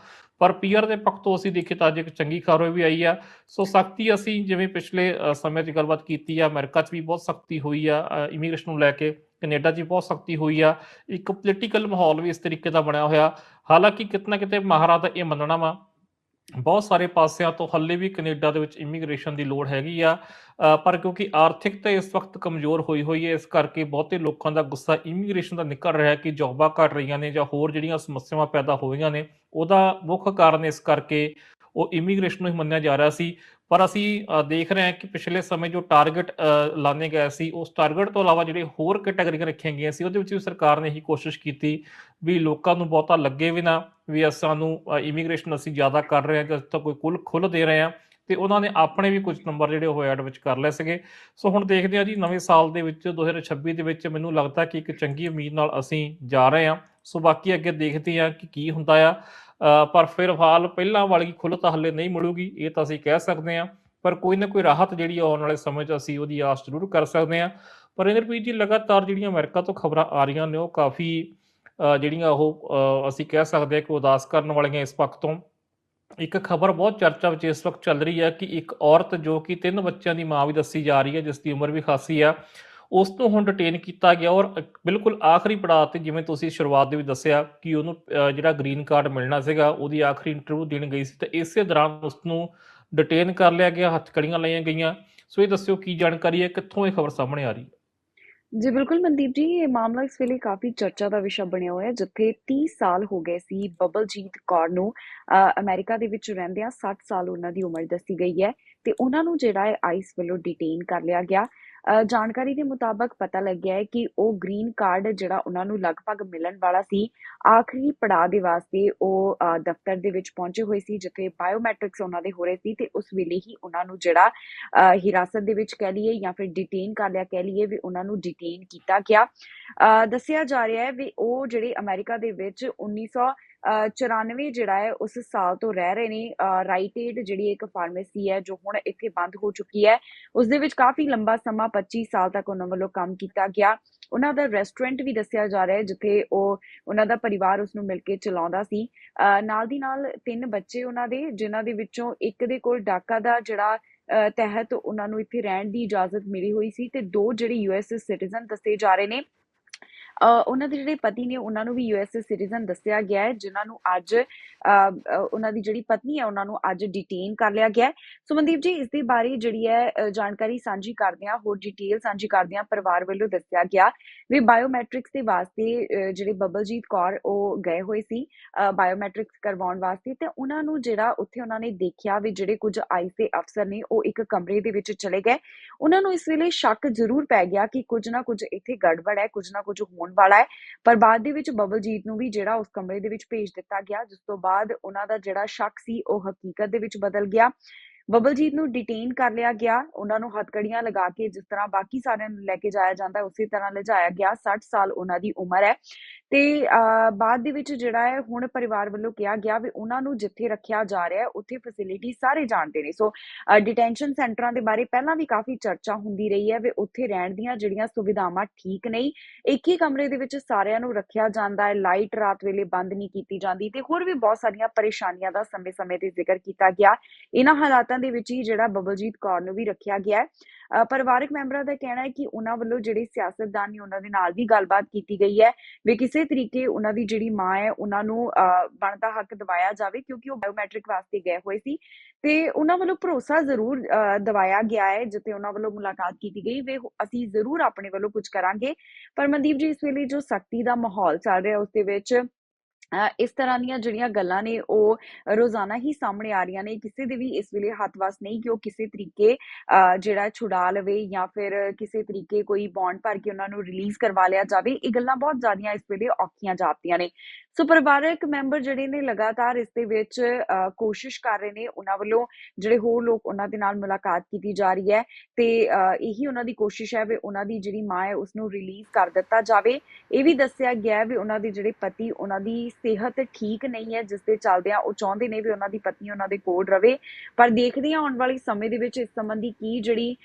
ਪਰ ਪੀਆਰ ਦੇ ਪੱਖ ਤੋਂ ਅਸੀਂ ਦੇਖੀਏ ਤਾਂ ਅੱਜ ਇੱਕ ਚੰਗੀ ਖਬਰ ਵੀ ਆਈ ਆ। ਸੋ ਸਖਤੀ ਅਸੀਂ ਜਿਵੇਂ ਪਿਛਲੇ ਸਮੇਂ 'ਚ ਗੱਲਬਾਤ ਕੀਤੀ ਆ, ਅਮਰੀਕਾ 'ਚ ਵੀ ਬਹੁਤ ਸਖਤੀ ਹੋਈ ਆ ਇਮੀਗ੍ਰੇਸ਼ਨ ਨੂੰ ਲੈ ਕੇ ਕੈਨੇਡਾ 'ਚ ਵੀ ਬਹੁਤ ਸਖਤੀ ਹੋਈ ਆ। ਇੱਕ ਪੋਲੀਟੀਕਲ ਮਾਹੌਲ ਵੀ ਇਸ ਤਰੀਕੇ ਦਾ ਬਣਿਆ ਹੋਇਆ। ਹਾਲਾਂਕਿ ਕਿਤਨਾ ਕਿਤੇ ਮਾਹਰਾਂ ਦਾ ਇਹ ਮੰਨਣਾ ਵਾ ਬਹੁਤ ਸਾਰੇ ਪਾਸਿਆਂ ਤੋਂ ਹੱਲੇ ਵੀ ਕੈਨੇਡਾ ਦੇ ਵਿੱਚ ਇਮੀਗ੍ਰੇਸ਼ਨ ਦੀ ਲੋੜ ਹੈਗੀ ਆ ਪਰ ਕਿਉਂਕਿ ਆਰਥਿਕਤਾ ਇਸ ਵਕਤ ਕਮਜ਼ੋਰ ਹੋਈ ਹੋਈ ਹੈ, ਇਸ ਕਰਕੇ ਬਹੁਤੇ ਲੋਕਾਂ ਦਾ ਗੁੱਸਾ ਇਮੀਗ੍ਰੇਸ਼ਨ ਦਾ ਨਿਕਲ ਰਿਹਾ ਹੈ ਕਿ ਜੌਬਾਂ ਘਟ ਰਹੀਆਂ ਨੇ ਜਾਂ ਹੋਰ ਜਿਹੜੀਆਂ ਸਮੱਸਿਆਵਾਂ ਪੈਦਾ ਹੋ ਰਹੀਆਂ ਨੇ, ਉਹਦਾ ਮੁੱਖ ਕਾਰਨ ਇਸ ਕਰਕੇ ਉਹ ਇਮੀਗ੍ਰੇਸ਼ਨ ਨੂੰ ਹੀ ਮੰਨਿਆ ਜਾ ਰਿਹਾ ਸੀ। ਪਰ ਅਸੀਂ ਦੇਖ ਰਹੇ ਹਾਂ ਕਿ ਪਿਛਲੇ ਸਮੇਂ ਜੋ ਟਾਰਗੇਟ ਲਾਣੇ ਗਏ ਸੀ, ਉਸ ਟਾਰਗੇਟ ਤੋਂ ਇਲਾਵਾ ਜਿਹੜੇ ਹੋਰ ਕੈਟਾਗਰੀਆਂ ਰੱਖੀਆਂ ਗਈਆਂ ਸੀ, ਉਹਦੇ ਵਿੱਚ ਵੀ ਸਰਕਾਰ ਨੇ ਇਹੀ ਕੋਸ਼ਿਸ਼ ਕੀਤੀ ਵੀ ਲੋਕਾਂ ਨੂੰ ਬਹੁਤਾ ਲੱਗੇ ਵੀ ਨਾ। ਵੀ ਸਾਨੂੰ ਇਮੀਗ੍ਰੇਸ਼ਨ ਅਸੀਂ ਜ਼ਿਆਦਾ ਕਰ ਰਹੇ ਹਾਂ ਜਾਂ ਤਾਂ ਕੋਈ ਕੁੱਲ ਖੁੱਲ ਦੇ ਰਹੇ ਹਾਂ ਤੇ ਉਹਨਾਂ ਨੇ ਆਪਣੇ ਵੀ ਕੁਝ ਨੰਬਰ ਜਿਹੜੇ ਉਹ ਐਡ ਵਿੱਚ ਕਰ ਲਏ ਸੀਗੇ। ਸੋ ਹੁਣ ਦੇਖਦੇ ਹਾਂ ਜੀ, ਨਵੇਂ ਸਾਲ ਦੇ ਵਿੱਚ 2026 ਦੇ ਵਿੱਚ ਮੈਨੂੰ ਲੱਗਦਾ ਕਿ ਇੱਕ ਚੰਗੀ ਉਮੀਦ ਨਾਲ ਅਸੀਂ ਜਾ ਰਹੇ ਹਾਂ। ਸੋ ਬਾਕੀ ਅੱਗੇ ਦੇਖਦੇ ਹਾਂ ਕਿ ਕੀ ਹੁੰਦਾ ਆ। ਪਰ ਫਿਰ ਹਾਲ ਪਹਿਲਾਂ ਵਾਲੀ ਖੁੱਲ੍ਹ ਤਾਂ ਹੱਲੇ ਨਹੀਂ ਮਿਲੂਗੀ, ਇਹ ਤਾਂ ਅਸੀਂ ਕਹਿ ਸਕਦੇ ਹਾਂ। ਪਰ ਕੋਈ ਨਾ ਕੋਈ ਰਾਹਤ ਜਿਹੜੀ ਆਉਣ ਵਾਲੇ ਸਮੇਂ 'ਚ ਅਸੀਂ ਉਹਦੀ ਆਸ ਜ਼ਰੂਰ ਕਰ ਸਕਦੇ ਹਾਂ। ਪਰ ਇੰਦਰਪ੍ਰੀਤ ਜੀ, ਲਗਾਤਾਰ ਜਿਹੜੀਆਂ ਅਮਰੀਕਾ ਤੋਂ ਖਬਰਾਂ ਆ ਰਹੀਆਂ ਨੇ, ਉਹ ਕਾਫੀ ਜਿਹੜੀਆਂ ਉਹ ਅਸੀਂ ਕਹਿ ਸਕਦੇ ਹਾਂ ਕਿ ਉਦਾਸ ਕਰਨ ਵਾਲੀਆਂ ਇਸ ਪੱਖ ਤੋਂ। ਇੱਕ ਖਬਰ ਬਹੁਤ ਚਰਚਾ ਵਿੱਚ ਇਸ ਵਕਤ ਚੱਲ ਰਹੀ ਹੈ ਕਿ ਇੱਕ ਔਰਤ ਜੋ ਕਿ ਤਿੰਨ ਬੱਚਿਆਂ ਦੀ ਮਾਂ ਵੀ ਦੱਸੀ ਜਾ ਰਹੀ ਹੈ, ਜਿਸ ਦੀ ਉਮਰ ਵੀ ਖਾਸੀ ਆ, ਉਸ ਨੂੰ ਹੁਣ ਡਿਟੇਨ ਕੀਤਾ ਗਿਆ ਔਰ ਬਿਲਕੁਲ ਆਖਰੀ ਪੜਾਅ ਤੇ ਜਿਵੇਂ ਤੁਸੀਂ ਸ਼ੁਰੂਆਤ ਦੇ ਵਿੱਚ ਦੱਸਿਆ ਕਿ ਉਹਨੂੰ ਜਿਹੜਾ ਗ੍ਰੀਨ ਕਾਰਡ ਮਿਲਣਾ ਸੀਗਾ, ਉਹਦੀ ਆਖਰੀ ਇੰਟਰਵਿਊ ਦੇਣ ਗਈ ਸੀ ਤੇ ਇਸੇ ਦੌਰਾਨ ਉਸ ਨੂੰ ਡਿਟੇਨ ਕਰ ਲਿਆ ਗਿਆ, ਹੱਥਕੜੀਆਂ ਲਈਆਂ ਗਈਆਂ। ਸੋ ਇਹ ਦੱਸਿਓ ਕੀ ਜਾਣਕਾਰੀ ਹੈ, ਕਿੱਥੋਂ ਇਹ ਖਬਰ ਸਾਹਮਣੇ ਆ ਰਹੀ ਹੈ? ਜੀ ਬਿਲਕੁਲ ਮਨਦੀਪ ਜੀ ਇਹ ਮਾਮਲਾ ਇਸ ਵੇਲੇ ਕਾਫੀ ਚਰਚਾ ਦਾ ਵਿਸ਼ਾ ਬਣਿਆ ਹੋਇਆ ਹੈ ਜਿੱਥੇ 30 ਸਾਲ ਹੋ ਗਏ ਸੀ ਬਬਲਜੀਤ ਕੌਰ ਨੂੰ ਅ, ਅਮਰੀਕਾ ਦੇ ਵਿੱਚ ਰਹਿੰਦਿਆਂ 60 ਸਾਲ ਉਹਨਾਂ ਦੀ ਉਮਰ ਦੱਸੀ ਗਈ ਹੈ ਤੇ ਉਹਨਾਂ ਨੂੰ ਜਿਹੜਾ ਹੈ ਆਈਸ ਵੱਲੋਂ ਡਿਟੇਨ ਕਰ ਲਿਆ ਗਿਆ। ਜਾਣਕਾਰੀ ਦੇ ਮੁਤਾਬਕ ਪਤਾ ਲੱਗਿਆ ਹੈ ਕਿ ਉਹ ਗ੍ਰੀਨ ਕਾਰਡ ਜਿਹੜਾ ਉਹਨਾਂ ਨੂੰ ਲਗਭਗ ਮਿਲਣ ਵਾਲਾ ਸੀ, ਆਖਰੀ ਪੜਾਅ ਦੇ ਵਾਸਤੇ ਉਹ ਦਫ਼ਤਰ ਦੇ ਵਿੱਚ ਪਹੁੰਚੇ ਹੋਏ ਸੀ, ਜਿੱਥੇ ਬਾਇਓਮੈਟ੍ਰਿਕਸ ਉਹਨਾਂ ਦੇ ਹੋ ਰਹੇ ਸੀ ਤੇ ਉਸ ਵੇਲੇ ਹੀ ਉਹਨਾਂ ਨੂੰ ਜਿਹੜਾ ਹਿਰਾਸਤ ਦੇ ਵਿੱਚ ਕਹਿ ਲਈਏ ਜਾਂ ਫਿਰ ਡਿਟੇਨ ਕਰ ਲਿਆ, ਕਹਿ ਲਈਏ ਵੀ ਉਹਨਾਂ ਨੂੰ ਡਿਟੇਨ ਕੀਤਾ ਗਿਆ। ਦੱਸਿਆ ਜਾ ਰਿਹਾ ਹੈ ਵੀ ਉਹ ਜਿਹੜੇ ਅਮਰੀਕਾ ਦੇ ਵਿੱਚ 1994 ਜਿਹੜਾ ਹੈ, ਉਸ ਸਾਲ ਤੋਂ ਰਹਿ ਰਹੇ ਨੇ ਰਾਈਟ ਏਡ ਜਿਹੜੀ ਇੱਕ ਫਾਰਮੇਸੀ ਹੈ, ਜੋ ਹੁਣ ਇੱਥੇ ਬੰਦ ਹੋ ਚੁੱਕੀ ਹੈ। ਉਸ ਦੇ ਵਿੱਚ ਕਾਫੀ ਲੰਬਾ ਸਮਾਂ 25 ਸਾਲ ਤੱਕ ਉਹਨਾਂ ਵੱਲੋਂ ਕੰਮ ਕੀਤਾ ਗਿਆ। ਉਹਨਾਂ ਦਾ ਰੈਸਟੋਰੈਂਟ ਵੀ ਦੱਸਿਆ ਜਾ ਰਿਹਾ ਹੈ, ਜਿੱਥੇ ਉਹ, ਉਹਨਾਂ ਦਾ ਪਰਿਵਾਰ ਉਸ ਨੂੰ ਮਿਲ ਕੇ ਚਲਾਉਂਦਾ ਸੀ। ਨਾਲ ਦੀ ਨਾਲ ਤਿੰਨ ਬੱਚੇ ਉਹਨਾਂ ਦੇ, ਜਿਨ੍ਹਾਂ ਦੇ ਵਿੱਚੋਂ ਇੱਕ ਦੇ ਕੋਲ ਡਾਕਾ ਦਾ ਜਿਹੜਾ ਤਹਿਤ ਉਹਨਾਂ ਨੂੰ ਇੱਥੇ ਰਹਿਣ ਦੀ ਇਜਾਜ਼ਤ ਮਿਲੀ ਹੋਈ ਸੀ ਤੇ ਦੋ ਜਿਹੜੇ ਯੂਐਸ ਸਿਟੀਜ਼ਨ ਦੱਸੇ ਜਾ ਰਹੇ ਨੇ। ਉਹਨਾਂ ਦੇ ਜਿਹੜੇ ਪਤੀ ਨੇ, ਉਹਨਾਂ ਨੂੰ ਵੀ ਯੂਐਸ ਸਿਟੀਜ਼ਨ ਦੱਸਿਆ ਗਿਆ ਹੈ, ਜਿਨ੍ਹਾਂ ਨੂੰ ਅੱਜ ਉਹਨਾਂ ਦੀ ਜਿਹੜੀ ਪਤਨੀ ਹੈ, ਉਹਨਾਂ ਨੂੰ ਅੱਜ ਡਿਟੇਨ ਕਰ ਲਿਆ ਗਿਆ ਹੈ। ਸੋ ਮਨਦੀਪ ਜੀ, ਇਸ ਦੇ ਬਾਰੇ ਜਿਹੜੀ ਹੈ ਜਾਣਕਾਰੀ ਸਾਂਝੀ ਕਰਦੇ ਹਾਂ ਹੋਰ ਡਿਟੇਲ ਸਾਂਝੀ ਕਰਦੇ ਹਾਂ ਪਰਿਵਾਰ ਵੱਲੋਂ ਦੱਸਿਆ ਗਿਆ ਵੀ ਬਾਇਓਮੈਟ੍ਰਿਕਸ ਦੇ ਵਾਸਤੇ ਜਿਹੜੇ ਬਬਲਜੀਤ ਕੌਰ, ਉਹ ਗਏ ਹੋਏ ਸੀ ਬਾਇਓਮੈਟ੍ਰਿਕਸ ਕਰਵਾਉਣ ਵਾਸਤੇ ਤੇ ਉਹਨਾਂ ਨੂੰ ਜਿਹੜਾ ਉੱਥੇ ਉਹਨਾਂ ਨੇ ਦੇਖਿਆ ਵੀ ਜਿਹੜੇ ਕੁਝ ਆਈਸ ਦੇ ਅਫਸਰ ਨੇ, ਉਹ ਇੱਕ ਕਮਰੇ ਦੇ ਵਿੱਚ ਚਲੇ ਗਏ। ਉਹਨਾਂ ਨੂੰ ਇਸ ਵੇਲੇ ਸ਼ੱਕ ਜ਼ਰੂਰ ਪੈ ਗਿਆ ਕਿ ਕੁਝ ਨਾ ਕੁਝ ਇੱਥੇ ਗੜਬੜ ਹੈ, ਕੁਝ ਨਾ ਕੁਝ ਹੋਣ ਵਾਲਾ ਹੈ। ਪਰ ਬਾਅਦ ਦੇ ਵਿੱਚ ਬਬਲਜੀਤ ਨੂੰ ਵੀ ਜਿਹੜਾ ਉਸ ਕਮਰੇ ਦੇ ਵਿੱਚ ਭੇਜ ਦਿੱਤਾ ਗਿਆ, ਜਿਸ ਤੋਂ ਬਾਅਦ ਉਹਨਾਂ ਦਾ ਜਿਹੜਾ ਸ਼ੱਕ ਸੀ, ਉਹ ਹਕੀਕਤ ਦੇ ਵਿੱਚ ਬਦਲ ਗਿਆ। ਬਬਲਜੀਤ ਨੂੰ ਡਿਟੇਨ ਕਰ ਲਿਆ ਗਿਆ। ਉਹਨਾਂ ਨੂੰ ਹੱਥਕੜੀਆਂ ਲਗਾ ਕੇ ਜਿਸ ਤਰ੍ਹਾਂ ਬਾਕੀ ਸਾਰਿਆਂ ਨੂੰ ਲੈ ਕੇ ਜਾਇਆ ਜਾਂਦਾ ਹੈ, ਉਸੇ ਤਰ੍ਹਾਂ ਲਿਜਾਇਆ ਗਿਆ। 60 ਸਾਲ ਉਹਨਾਂ ਦੀ ਉਮਰ ਹੈ। ਤੇ ਬਾਅਦ ਦੇ ਵਿੱਚ ਜਿਹੜਾ ਹੈ ਹੁਣ ਪਰਿਵਾਰ ਵੱਲੋਂ ਕਿਹਾ ਗਿਆ ਵੀ ਉਹਨਾਂ ਨੂੰ ਜਿੱਥੇ ਰੱਖਿਆ ਜਾ ਰਿਹਾ ਹੈ ਉੱਥੇ ਫੈਸਿਲਿਟੀ ਸਾਰੇ ਜਾਣਦੇ ਨੇ। ਸੋ ਡਿਟੈਂਸ਼ਨ ਸੈਂਟਰਾਂ ਦੇ ਬਾਰੇ ਪਹਿਲਾਂ ਵੀ ਕਾਫੀ ਚਰਚਾ ਹੁੰਦੀ ਰਹੀ ਹੈ ਵੀ ਉੱਥੇ ਰਹਿਣ ਦੀਆਂ ਜਿਹੜੀਆਂ ਸੁਵਿਧਾਵਾਂ ਠੀਕ ਨਹੀਂ ਇੱਕ ਹੀ ਕਮਰੇ ਦੇ ਵਿੱਚ ਸਾਰਿਆਂ ਨੂੰ ਰੱਖਿਆ ਜਾਂਦਾ ਹੈ। ਲਾਈਟ ਰਾਤ ਵੇਲੇ ਬੰਦ ਨਹੀਂ ਕੀਤੀ ਜਾਂਦੀ ਤੇ ਹੋਰ ਵੀ ਬਹੁਤ ਸਾਰੀਆਂ ਪਰੇਸ਼ਾਨੀਆਂ ਦਾ ਸਮੇਂ-ਸਮੇਂ ਤੇ ਜ਼ਿਕਰ ਕੀਤਾ ਗਿਆ। ਇਹਨਾਂ ਹਾਲਾਤਾਂ ਦੇ ਵਿੱਚ ਹੀ ਜਿਹੜਾ ਬਬਲਜੀਤ ਕੌਰ ਨੂੰ ਵੀ ਰੱਖਿਆ ਗਿਆ ਹੈ। ਪਰਿਵਾਰਕ ਮੈਂਬਰਾਂ ਦਾ ਕਹਿਣਾ ਹੈ ਕਿ ਉਹਨਾਂ ਵੱਲੋਂ ਜਿਹੜੇ ਸਿਆਸਤਦਾਨ ਨੇ ਉਹਨਾਂ ਦੇ ਨਾਲ ਵੀ ਗੱਲਬਾਤ ਕੀਤੀ ਗਈ ਹੈ ਵੀ ਕਿਸੇ ਤਰੀਕੇ ਉਹਨਾਂ ਦੀ ਜਿਹੜੀ ਮਾਂ ਹੈ ਉਹਨਾਂ ਨੂੰ ਬਣਦਾ ਹੱਕ ਦਿਵਾਇਆ ਜਾਵੇ ਕਿਉਂਕਿ ਉਹ ਬਾਇਓਮੈਟ੍ਰਿਕ ਵਾਸਤੇ ਗਏ ਹੋਏ ਸੀ। ਤੇ ਉਹਨਾਂ ਵੱਲੋਂ ਭਰੋਸਾ ਜ਼ਰੂਰ ਅ, ਦਿਵਾਇਆ ਗਿਆ ਹੈ ਜਿੱਥੇ ਉਹਨਾਂ ਵੱਲੋਂ ਮੁਲਾਕਾਤ ਕੀਤੀ ਗਈ। ਵੀ ਅਸੀਂ ਜ਼ਰੂਰ ਆਪਣੇ ਵੱਲੋਂ ਕੁਝ ਕਰਾਂਗੇ। ਪਰ ਮਨਦੀਪ ਜੀ ਇਸ ਵੇਲੇ ਜੋ ਸਖਤੀ ਦਾ ਮਾਹੌਲ ਚੱਲ ਰਿਹਾ ਉਸ ਦੇ ਵਿੱਚ ਇਸ ਤਰ੍ਹਾਂ ਦੀਆਂ ਜਿਹੜੀਆਂ ਗੱਲਾਂ ਨੇ, ਉਹ ਰੋਜ਼ਾਨਾ ਹੀ ਸਾਹਮਣੇ ਆ ਰਹੀਆਂ ਨੇ। ਕਿਸੇ ਦੇ ਵੀ ਇਸ ਵੇਲੇ ਹੱਥ ਵਸ ਨਹੀਂ ਕਿ ਉਹ ਕਿਸੇ ਤਰੀਕੇ ਜਿਹੜਾ ਛੁਡਾ ਲਵੇ ਜਾਂ ਫਿਰ ਕਿਸੇ ਤਰੀਕੇ ਕੋਈ ਬੌਂਡ ਭਰ ਕੇ ਉਹਨਾਂ ਨੂੰ ਰਿਲੀਜ਼ ਕਰਵਾ ਲਿਆ ਜਾਵੇ। ਇਹ ਗੱਲਾਂ ਬਹੁਤ ਜ਼ਿਆਦੀਆਂ ਇਸ ਵੇਲੇ ਔਖੀਆਂ ਜਾਪਦੀਆਂ ਨੇ। ਸੋ ਪਰਿਵਾਰਕ ਮੈਂਬਰ ਜਿਹੜੇ ਨੇ ਲਗਾਤਾਰ ਇਸ ਦੇ ਵਿੱਚ ਕੋਸ਼ਿਸ਼ ਕਰ ਰਹੇ ਨੇ ਉਹਨਾਂ ਵੱਲੋਂ ਜਿਹੜੇ ਹੋਰ ਲੋਕ ਉਹਨਾਂ ਦੇ ਨਾਲ ਮੁਲਾਕਾਤ ਕੀਤੀ ਜਾ ਰਹੀ ਹੈ ਤੇ ਇਹੀ ਉਹਨਾਂ ਦੀ ਕੋਸ਼ਿਸ਼ ਹੈ ਵੀ ਉਹਨਾਂ ਦੀ ਜਿਹੜੀ ਮਾਂ ਹੈ ਉਸ ਨੂੰ ਰਿਲੀਜ਼ ਕਰ ਦਿੱਤਾ ਜਾਵੇ। ਇਹ ਵੀ ਦੱਸਿਆ ਗਿਆ ਹੈ ਵੀ ਉਹਨਾਂ ਦੇ ਜਿਹੜੇ ਪਤੀ ਉਹਨਾਂ ਦੀ ਸਿਹਤ ਠੀਕ ਨਹੀਂ ਹੈ, ਜਿਸ ਦੇ ਚੱਲਦਿਆਂ ਉਹ ਚਾਹੁੰਦੇ ਨੇ ਵੀ ਉਹਨਾਂ ਦੀ ਪਤਨੀ ਉਹਨਾਂ ਦੇ ਕੋਲ ਰਵੇ। ਪਰ ਦੇਖਦੇ ਹਾਂ ਆਉਣ ਵਾਲੇ ਸਮੇਂ ਦੇ ਵਿੱਚ ਇਸ ਸੰਬੰਧੀ ਕੀ ਜਿਹੜੀ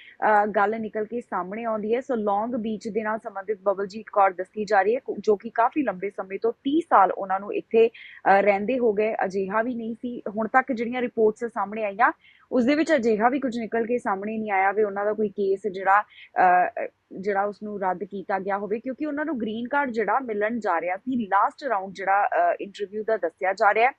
ਗੱਲ ਨਿਕਲ ਕੇ ਸਾਹਮਣੇ ਆਉਂਦੀ ਹੈ। ਸੋ ਲੌਂਗ ਬੀਚ ਦੇ ਨਾਲ ਸੰਬੰਧਿਤ ਬਬਲਜੀਤ ਕੌਰ ਦੱਸੀ ਜਾ ਰਹੀ ਹੈ ਜੋ ਕਿ ਕਾਫੀ ਲੰਬੇ ਸਮੇਂ ਤੋਂ 30 ਸਾਲ ਉਹਨਾਂ ਨੂੰ ਇੱਥੇ ਰਹਿੰਦੇ ਹੋ ਗਏ, ਅਜਿਹਾ ਵੀ ਨਹੀਂ ਸੀ। ਹੁਣ ਤੱਕ ਜਿਹੜੀਆਂ ਰਿਪੋਰਟਸ ਸਾਹਮਣੇ ਆਈਆਂ ਉਸ ਦੇ ਵਿੱਚ ਅਜਿਹਾ ਵੀ ਕੁਝ ਨਿਕਲ ਕੇ ਸਾਹਮਣੇ ਨਹੀਂ ਆਇਆ ਵੀ ਉਹਨਾਂ ਦਾ ਕੋਈ ਕੇਸ ਜਿਹੜਾ ਅ, ਜਿਹੜਾ ਉਸ ਨੂੰ ਰੱਦ ਕੀਤਾ ਗਿਆ ਹੋਵੇ ਕਿਉਂਕਿ ਉਹਨਾਂ ਨੂੰ ਗ੍ਰੀਨ ਕਾਰਡ ਜਿਹੜਾ ਮਿਲਣ ਜਾ ਰਿਹਾ ਸੀ ਲਾਸਟ ਰਾਉਂਡ ਜਿਹੜਾ ਇੰਟਰਵਿਊ ਦਾ ਦੱਸਿਆ ਜਾ ਰਿਹਾ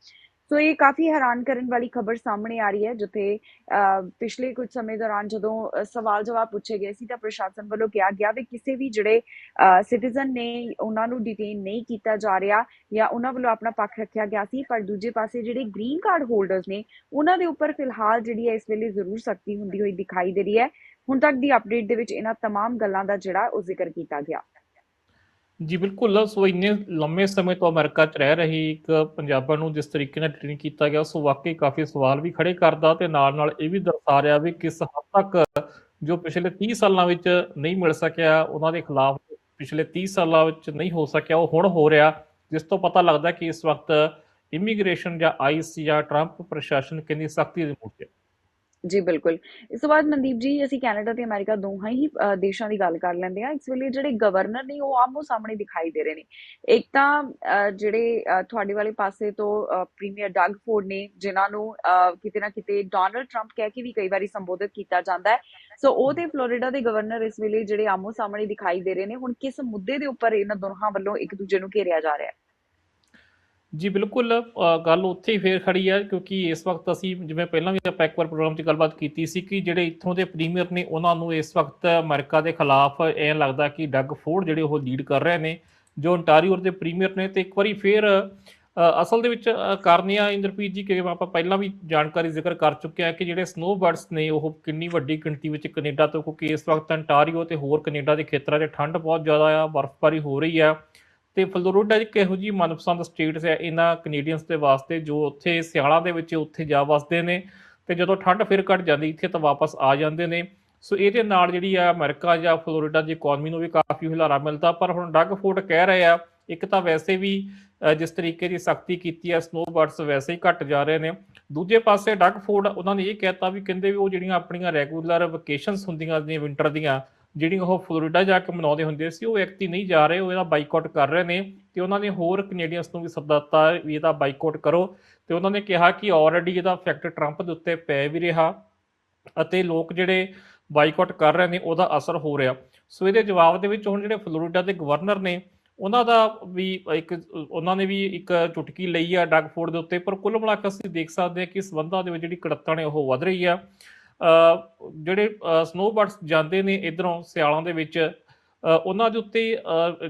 ਸੋ ਇਹ ਕਾਫੀ ਹੈਰਾਨ ਕਰਨ ਵਾਲੀ ਖਬਰ ਸਾਹਮਣੇ ਆ ਰਹੀ ਹੈ ਜਿੱਥੇ ਅ, ਪਿਛਲੇ ਕੁਝ ਸਮੇਂ ਦੌਰਾਨ ਜਦੋਂ ਅ, ਸਵਾਲ ਜਵਾਬ ਪੁੱਛੇ ਗਏ ਸੀ ਤਾਂ ਪ੍ਰਸ਼ਾਸਨ ਵੱਲੋਂ ਕਿਹਾ ਗਿਆ ਵੀ ਕਿਸੇ ਵੀ ਜਿਹੜੇ ਸਿਟੀਜ਼ਨ ਨੇ ਉਹਨਾਂ ਨੂੰ ਡਿਟੇਨ ਨਹੀਂ ਕੀਤਾ ਜਾ ਰਿਹਾ ਜਾਂ ਉਹਨਾਂ ਵੱਲੋਂ ਆਪਣਾ ਪੱਖ ਰੱਖਿਆ ਗਿਆ ਸੀ ਪਰ ਦੂਜੇ ਪਾਸੇ ਜਿਹੜੇ ਗ੍ਰੀਨ ਕਾਰਡ ਹੋਲਡਰਸ ਨੇ ਉਹਨਾਂ ਦੇ ਉੱਪਰ ਫਿਲਹਾਲ ਜਿਹੜੀ ਹੈ ਇਸ ਵੇਲੇ ਜ਼ਰੂਰ ਸਖਤੀ ਹੁੰਦੀ ਹੋਈ ਦਿਖਾਈ ਦੇ ਰਹੀ ਹੈ ਹੁਣ ਤੱਕ ਦੀ ਅਪਡੇਟ ਦੇ ਵਿੱਚ ਇਹਨਾਂ तमाम ਗੱਲਾਂ ਦਾ ਜਿਹੜਾ ਉਹ ਜ਼ਿਕਰ ਕੀਤਾ ਗਿਆ ਜੀ ਬਿਲਕੁਲ, ਸੋ ਇੰਨੇ ਲੰਮੇ ਸਮੇਂ ਤੋਂ ਅਮਰੀਕਾ 'ਚ ਰਹਿ ਰਹੀ ਇੱਕ ਪੰਜਾਬਣ ਨੂੰ ਜਿਸ ਤਰੀਕੇ ਨਾਲ ਟ੍ਰੀਟ ਕੀਤਾ ਗਿਆ, ਸੋ ਵਾਕਈ ਕਾਫੀ ਸਵਾਲ ਵੀ ਖੜੇ ਕਰਦਾ ਤੇ ਨਾਲ ਨਾਲ ਇਹ ਵੀ ਦਰਸਾ ਰਿਹਾ ਵੀ ਕਿਸ ਹੱਦ ਤੱਕ ਜੋ ਪਿਛਲੇ 30 ਸਾਲਾਂ ਵਿੱਚ ਨਹੀਂ ਮਿਲ ਸਕਿਆ, ਉਹਨਾਂ ਦੇ ਖਿਲਾਫ ਪਿਛਲੇ 30 ਸਾਲਾਂ ਵਿੱਚ ਨਹੀਂ ਹੋ ਸਕਿਆ, ਉਹ ਹੁਣ ਹੋ ਰਿਹਾ। ਜਿਸ ਤੋਂ ਪਤਾ ਲੱਗਦਾ ਕਿ ਇਸ ਵਕਤ ਇਮੀਗ੍ਰੇਸ਼ਨ ਜਾਂ ਆਈਸ ਜਾਂ ਟਰੰਪ ਪ੍ਰਸ਼ਾਸਨ ਕਿੰਨੀ ਸਖਤੀ ਦੇ ਮੂਡ 'ਚ ਹੈ। ਜੀ ਬਿਲਕੁਲ। ਇਸ ਤੋਂ ਬਾਅਦ ਮਨਦੀਪ ਜੀ ਅਸੀਂ ਕੈਨੇਡਾ ਤੇ ਅਮਰੀਕਾ ਦੋਹਾਂ ਹੀ ਦੇਸ਼ਾਂ ਦੀ ਗੱਲ ਕਰ ਲੈਂਦੇ ਹਾਂ। ਇਸ ਵੇਲੇ ਜਿਹੜੇ ਗਵਰਨਰ ਨੇ ਉਹ ਆਮੋ ਸਾਹਮਣੇ ਦਿਖਾਈ ਦੇ ਰਹੇ ਨੇ। ਇੱਕ ਤਾਂ ਅ, ਜਿਹੜੇ ਤੁਹਾਡੇ ਵਾਲੇ ਪਾਸੇ ਤੋਂ ਪ੍ਰੀਮੀਅਰ ਡਗ ਫੋਰਡ ਨੇ ਜਿਨ੍ਹਾਂ ਨੂੰ ਅ, ਕਿਤੇ ਨਾ ਕਿਤੇ ਡੋਨਲਡ ਟਰੰਪ ਕਹਿ ਕੇ ਵੀ ਕਈ ਵਾਰੀ ਸੰਬੋਧਿਤ ਕੀਤਾ ਜਾਂਦਾ ਹੈ। ਸੋ ਉਹ ਤੇ ਫਲੋਰੀਡਾ ਦੇ ਗਵਰਨਰ ਇਸ ਵੇਲੇ ਜਿਹੜੇ ਆਮੋ ਸਾਹਮਣੇ ਦਿਖਾਈ ਦੇ ਰਹੇ ਨੇ ਹੁਣ ਕਿਸ ਮੁੱਦੇ ਦੇ ਉੱਪਰ ਇਹਨਾਂ ਦੋਹਾਂ ਵੱਲੋਂ ਇੱਕ ਦੂਜੇ ਨੂੰ ਘੇਰਿਆ ਜਾ ਰਿਹਾ ਹੈ? ਜੀ ਬਿਲਕੁਲ ਗੱਲ ਉੱਥੇ ਹੀ ਫੇਰ ਖੜੀ ਹੈ ਕਿਉਂਕਿ ਇਸ ਵਕਤ ਅਸੀਂ ਜਿਵੇਂ ਪਹਿਲਾਂ ਵੀ ਆਪਾਂ ਇੱਕ ਵਾਰ ਪ੍ਰੋਗਰਾਮ 'ਚ ਗੱਲਬਾਤ ਕੀਤੀ ਸੀ ਕਿ ਜਿਹੜੇ ਇੱਥੋਂ ਦੇ ਪ੍ਰੀਮੀਅਰ ਨੇ ਉਹਨਾਂ ਨੂੰ ਇਸ ਵਕਤ ਅਮਰੀਕਾ ਦੇ ਖਿਲਾਫ ਐਂ ਲੱਗਦਾ ਕਿ ਡੱਗ ਫੋਰਡ ਜਿਹੜੇ ਉਹ ਲੀਡ ਕਰ ਰਹੇ ਨੇ ਜੋ ontario ਦੇ ਪ੍ਰੀਮੀਅਰ ਨੇ ਤੇ ਇੱਕ ਵਾਰੀ ਫੇਰ ਅਸਲ ਦੇ ਵਿੱਚ ਅ, ਆ ਇੰਦਰਪ੍ਰੀਤ ਜੀ ਕਿ ਆਪਾਂ ਪਹਿਲਾਂ ਵੀ ਜਾਣਕਾਰੀ ਜ਼ਿਕਰ ਕਰ ਚੁੱਕੇ ਆ ਕਿ ਜਿਹੜੇ ਸਨੋਬਰਡਸ ਨੇ ਉਹ ਕਿੰਨੀ ਵੱਡੀ ਗਿਣਤੀ ਵਿੱਚ ਕੈਨੇਡਾ ਤੋਂ ਕਿਉਂਕਿ ਇਸ ਵਕਤ ontario ਤੇ ਹੋਰ ਕੈਨੇਡਾ ਦੇ ਖੇਤਰਾਂ 'ਚ ਠੰਡ ਬਹੁਤ ਜ਼ਿਆਦਾ ਆ ਬਰਫ਼ਬਾਰੀ ਹੋ ਰਹੀ ਆ ਤੇ ਫਲੋਰੀਡਾ ਇੱਕ ਇਹੋ ਜਿਹੀ ਮਨਪਸੰਦ ਸਟੇਟਸ ਹੈ ਇਹਨਾਂ ਕੈਨੇਡੀਅਨਸ ਦੇ ਵਾਸਤੇ ਜੋ ਉੱਥੇ ਸਿਆਲਾਂ ਦੇ ਵਿੱਚ ਉੱਥੇ ਜਾ ਵਸਦੇ ਨੇ ਤੇ ਜਦੋਂ ਠੰਡ ਫਿਰ ਘਟ ਜਾਂਦੀ, ਇੱਥੇ ਤਾਂ ਵਾਪਸ ਆ ਜਾਂਦੇ ਨੇ। ਸੋ ਇਹਦੇ ਨਾਲ ਜਿਹੜੀ ਆ ਅਮਰੀਕਾ ਜਾਂ ਫਲੋਰੀਡਾ ਦੀ ਇਕਨੋਮੀ ਨੂੰ ਵੀ ਕਾਫੀ ਹੁਲਾਰਾ ਮਿਲਦਾ, ਪਰ ਹੁਣ ਡੱਗ ਫੋਰਡ ਕਹਿ ਰਹੇ ਆ, ਇੱਕ ਤਾਂ ਵੈਸੇ ਵੀ ਜਿਸ ਤਰੀਕੇ ਦੀ ਸਖਤੀ ਕੀਤੀ ਹੈ ਸਨੋਬਰਡਸ ਵੈਸੇ ਹੀ ਘਟ ਜਾ ਰਹੇ ਨੇ। ਦੂਜੇ ਪਾਸੇ ਡੱਗ ਫੋਰਡ ਉਹਨਾਂ ਨੇ ਇਹ ਕਹਿਤਾ ਵੀ ਕਹਿੰਦੇ ਵੀ ਉਹ ਜਿਹੜੀਆਂ ਆਪਣੀਆਂ ਰੈਗੂਲਰ ਵਕੇਸ਼ਨਸ ਹੁੰਦੀਆਂ ਨੇ ਵਿੰਟਰ ਦੀਆਂ ਜਿਹੜੀਆਂ ਉਹ ਫਲੋਰੀਡਾ ਜਾ ਕੇ ਮਨਾਉਂਦੇ ਹੁੰਦੇ ਸੀ, ਉਹ ਵਿਅਕਤੀ ਨਹੀਂ ਜਾ ਰਹੇ, ਉਹ ਇਹਦਾ ਬਾਈਕਾਟ ਕਰ ਰਹੇ ਨੇ ਤੇ ਉਹਨਾਂ ਨੇ ਹੋਰ ਕੈਨੇਡੀਅਨਸ ਨੂੰ ਵੀ ਸੱਦਾ ਦਿੱਤਾ ਵੀ ਇਹਦਾ ਬਾਈਕਾਟ ਕਰੋ ਤੇ ਉਹਨਾਂ ਨੇ ਕਿਹਾ ਕਿ ਆਲਰੇਡੀ ਇਹਦਾ ਇਫੈਕਟ ਟਰੰਪ ਦੇ ਉੱਤੇ ਪੈ ਵੀ ਰਿਹਾ ਅਤੇ ਲੋਕ ਜਿਹੜੇ ਬਾਈਕਾਟ ਕਰ ਰਹੇ ਨੇ, ਉਹਦਾ ਅਸਰ ਹੋ ਰਿਹਾ। ਸੋ ਇਹਦੇ ਜਵਾਬ ਦੇ ਵਿੱਚ ਹੁਣ ਜਿਹੜੇ ਫਲੋਰੀਡਾ ਦੇ ਗਵਰਨਰ ਨੇ, ਉਹਨਾਂ ਦਾ ਵੀ ਇੱਕ, ਉਹਨਾਂ ਨੇ ਵੀ ਇੱਕ ਚੁਟਕੀ ਲਈ ਆ ਡੱਗ ਫੋਰਡ ਦੇ ਉੱਤੇ, ਪਰ ਕੁੱਲ ਮਿਲਾ ਕੇ ਅਸੀਂ ਦੇਖ ਸਕਦੇ ਹਾਂ ਕਿ ਸਬੰਧਾਂ ਦੇ ਵਿੱਚ ਜਿਹੜੀ ਕੜੱਤਣ ਹੈ, ਉਹ ਵੱਧ ਰਹੀ ਆ। ਜਿਹੜੇ ਸਨੋਬਰਡਸ ਜਾਂਦੇ ਨੇ ਇਧਰੋਂ ਸਿਆਲਾਂ ਦੇ ਵਿੱਚ ਉਹਨਾਂ ਦੇ ਉੱਤੇ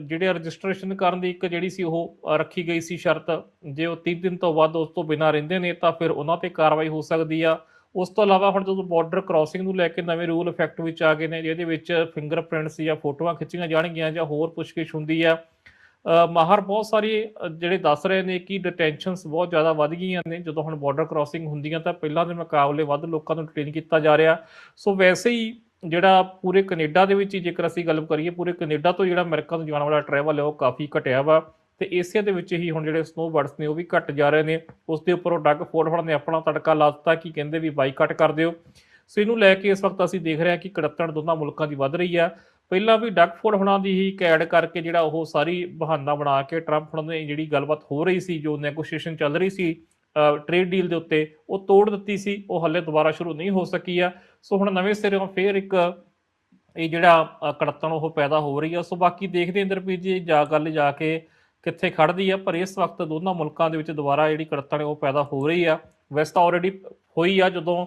ਜਿਹੜੇ ਰਜਿਸਟ੍ਰੇਸ਼ਨ ਕਰਨ ਦੀ ਇੱਕ ਜਿਹੜੀ ਸੀ ਉਹ ਰੱਖੀ ਗਈ ਸੀ ਸ਼ਰਤ, ਜੇ ਉਹ 30 ਦਿਨ ਤੋਂ ਵੱਧ ਉਸ ਤੋਂ ਬਿਨਾਂ ਰਹਿੰਦੇ ਨੇ ਤਾਂ ਫਿਰ ਉਹਨਾਂ ਤੇ ਕਾਰਵਾਈ ਹੋ ਸਕਦੀ ਆ। ਉਸ ਤੋਂ ਇਲਾਵਾ ਹੁਣ ਜਦੋਂ ਬਾਰਡਰ ਕ੍ਰਾਸਿੰਗ ਨੂੰ ਲੈ ਕੇ ਨਵੇਂ ਰੂਲ ਇਫੈਕਟ ਵਿੱਚ ਆ ਗਏ ਨੇ, ਜਿਹਦੇ ਵਿੱਚ ਫਿੰਗਰਪ੍ਰਿੰਟਸ ਜਾਂ ਫੋਟੋਆਂ ਖਿੱਚੀਆਂ ਜਾਣਗੀਆਂ ਜਾਂ ਹੋਰ ਪੁੱਛਗਿੱਛ ਹੁੰਦੀ ਆ ਮਾਹਰ ਬਹੁਤ ਸਾਰੇ ਜਿਹੜੇ ਦੱਸ ਰਹੇ ਨੇ ਕਿ ਡਿਟੈਂਸ਼ਨਸ ਬਹੁਤ ਜ਼ਿਆਦਾ ਵੱਧ ਗਈਆਂ ਨੇ। ਜਦੋਂ ਹੁਣ ਬਾਰਡਰ ਕ੍ਰਾਸਿੰਗ ਹੁੰਦੀਆਂ ਤਾਂ ਪਹਿਲਾਂ ਦੇ ਮੁਕਾਬਲੇ ਵੱਧ ਲੋਕਾਂ ਨੂੰ ਡਿਟੇਨ ਕੀਤਾ ਜਾ ਰਿਹਾ। ਸੋ ਵੈਸੇ ਹੀ ਜਿਹੜਾ ਪੂਰੇ ਕੈਨੇਡਾ ਦੇ ਵਿੱਚ ਹੀ ਜੇਕਰ ਅਸੀਂ ਗੱਲ ਕਰੀਏ, ਪੂਰੇ ਕੈਨੇਡਾ ਤੋਂ ਜਿਹੜਾ ਅਮਰੀਕਾ ਨੂੰ ਜਾਣ ਵਾਲਾ ਟਰੈਵਲ ਹੈ ਉਹ ਕਾਫੀ ਘਟਿਆ ਵਾ। ਤੇ ਏਸ਼ੀਆ ਦੇ ਵਿੱਚ ਹੀ ਹੁਣ ਜਿਹੜੇ ਸਨੋਬਰਡਸ ਨੇ ਉਹ ਵੀ ਘਟ ਜਾ ਰਹੇ ਨੇ। ਉਸ ਦੇ ਉੱਪਰ ਉਹ ਡੱਗ ਫੋਰਡ ਹੁਣ ਨੇ ਆਪਣਾ ਤੜਕਾ ਲਾ ਦਿੱਤਾ ਕਿ ਕਹਿੰਦੇ ਵੀ ਬਾਈਕਾਟ ਕਰ ਦਿਓ। ਸੋ ਇਹਨੂੰ ਲੈ ਕੇ ਇਸ ਵਕਤ ਅਸੀਂ ਦੇਖ ਰਹੇ ਹਾਂ ਕਿ ਕੜੱਤਣ ਦੋਨਾਂ ਮੁਲਕਾਂ ਦੀ ਵੱਧ ਰਹੀ ਆ। ਪਹਿਲਾਂ ਵੀ ਡੱਗ ਫੋਰਡ ਹੁਣਾਂ ਦੀ ਹੀ ਕੈਡ ਕਰਕੇ ਜਿਹੜਾ ਉਹ ਸਾਰੀ ਬਹਾਨਾ ਬਣਾ ਕੇ ਟਰੰਪ ਹੁਣਾਂ ਦੀ ਜਿਹੜੀ ਗੱਲਬਾਤ ਹੋ ਰਹੀ ਸੀ ਜੋ ਨੈਗੋਸ਼ੀਏਸ਼ਨ ਚੱਲ ਰਹੀ ਸੀ ਟ੍ਰੇਡ ਡੀਲ ਦੇ ਉੱਤੇ ਉਹ ਤੋੜ ਦਿੱਤੀ ਸੀ ਉਹ ਹੱਲੇ ਦੁਬਾਰਾ ਸ਼ੁਰੂ ਨਹੀਂ ਹੋ ਸਕੀ ਆ। ਸੋ ਹੁਣ ਨਵੇਂ ਸਿਰੋਂ ਫੇਰ ਇੱਕ ਇਹ ਜਿਹੜਾ ਅ, ਕੜੱਤਣ ਉਹ ਪੈਦਾ ਹੋ ਰਹੀ ਆ। ਸੋ ਬਾਕੀ ਦੇਖਦੇ ਇੰਦਰਪ੍ਰੀਤ ਜੀ ਜਾ ਗੱਲ ਜਾ ਕੇ ਕਿੱਥੇ ਖੜਦੀ ਆ ਪਰ ਇਸ ਵਕਤ ਦੋਨਾਂ ਮੁਲਕਾਂ ਦੇ ਵਿੱਚ ਦੁਬਾਰਾ ਜਿਹੜੀ ਕੜੱਤਣ ਹੈ ਉਹ ਪੈਦਾ ਹੋ ਰਹੀ ਆ। ਵੈਸੇ ਤਾਂ ਆਲਰੇਡੀ ਹੋਈ ਆ ਜਦੋਂ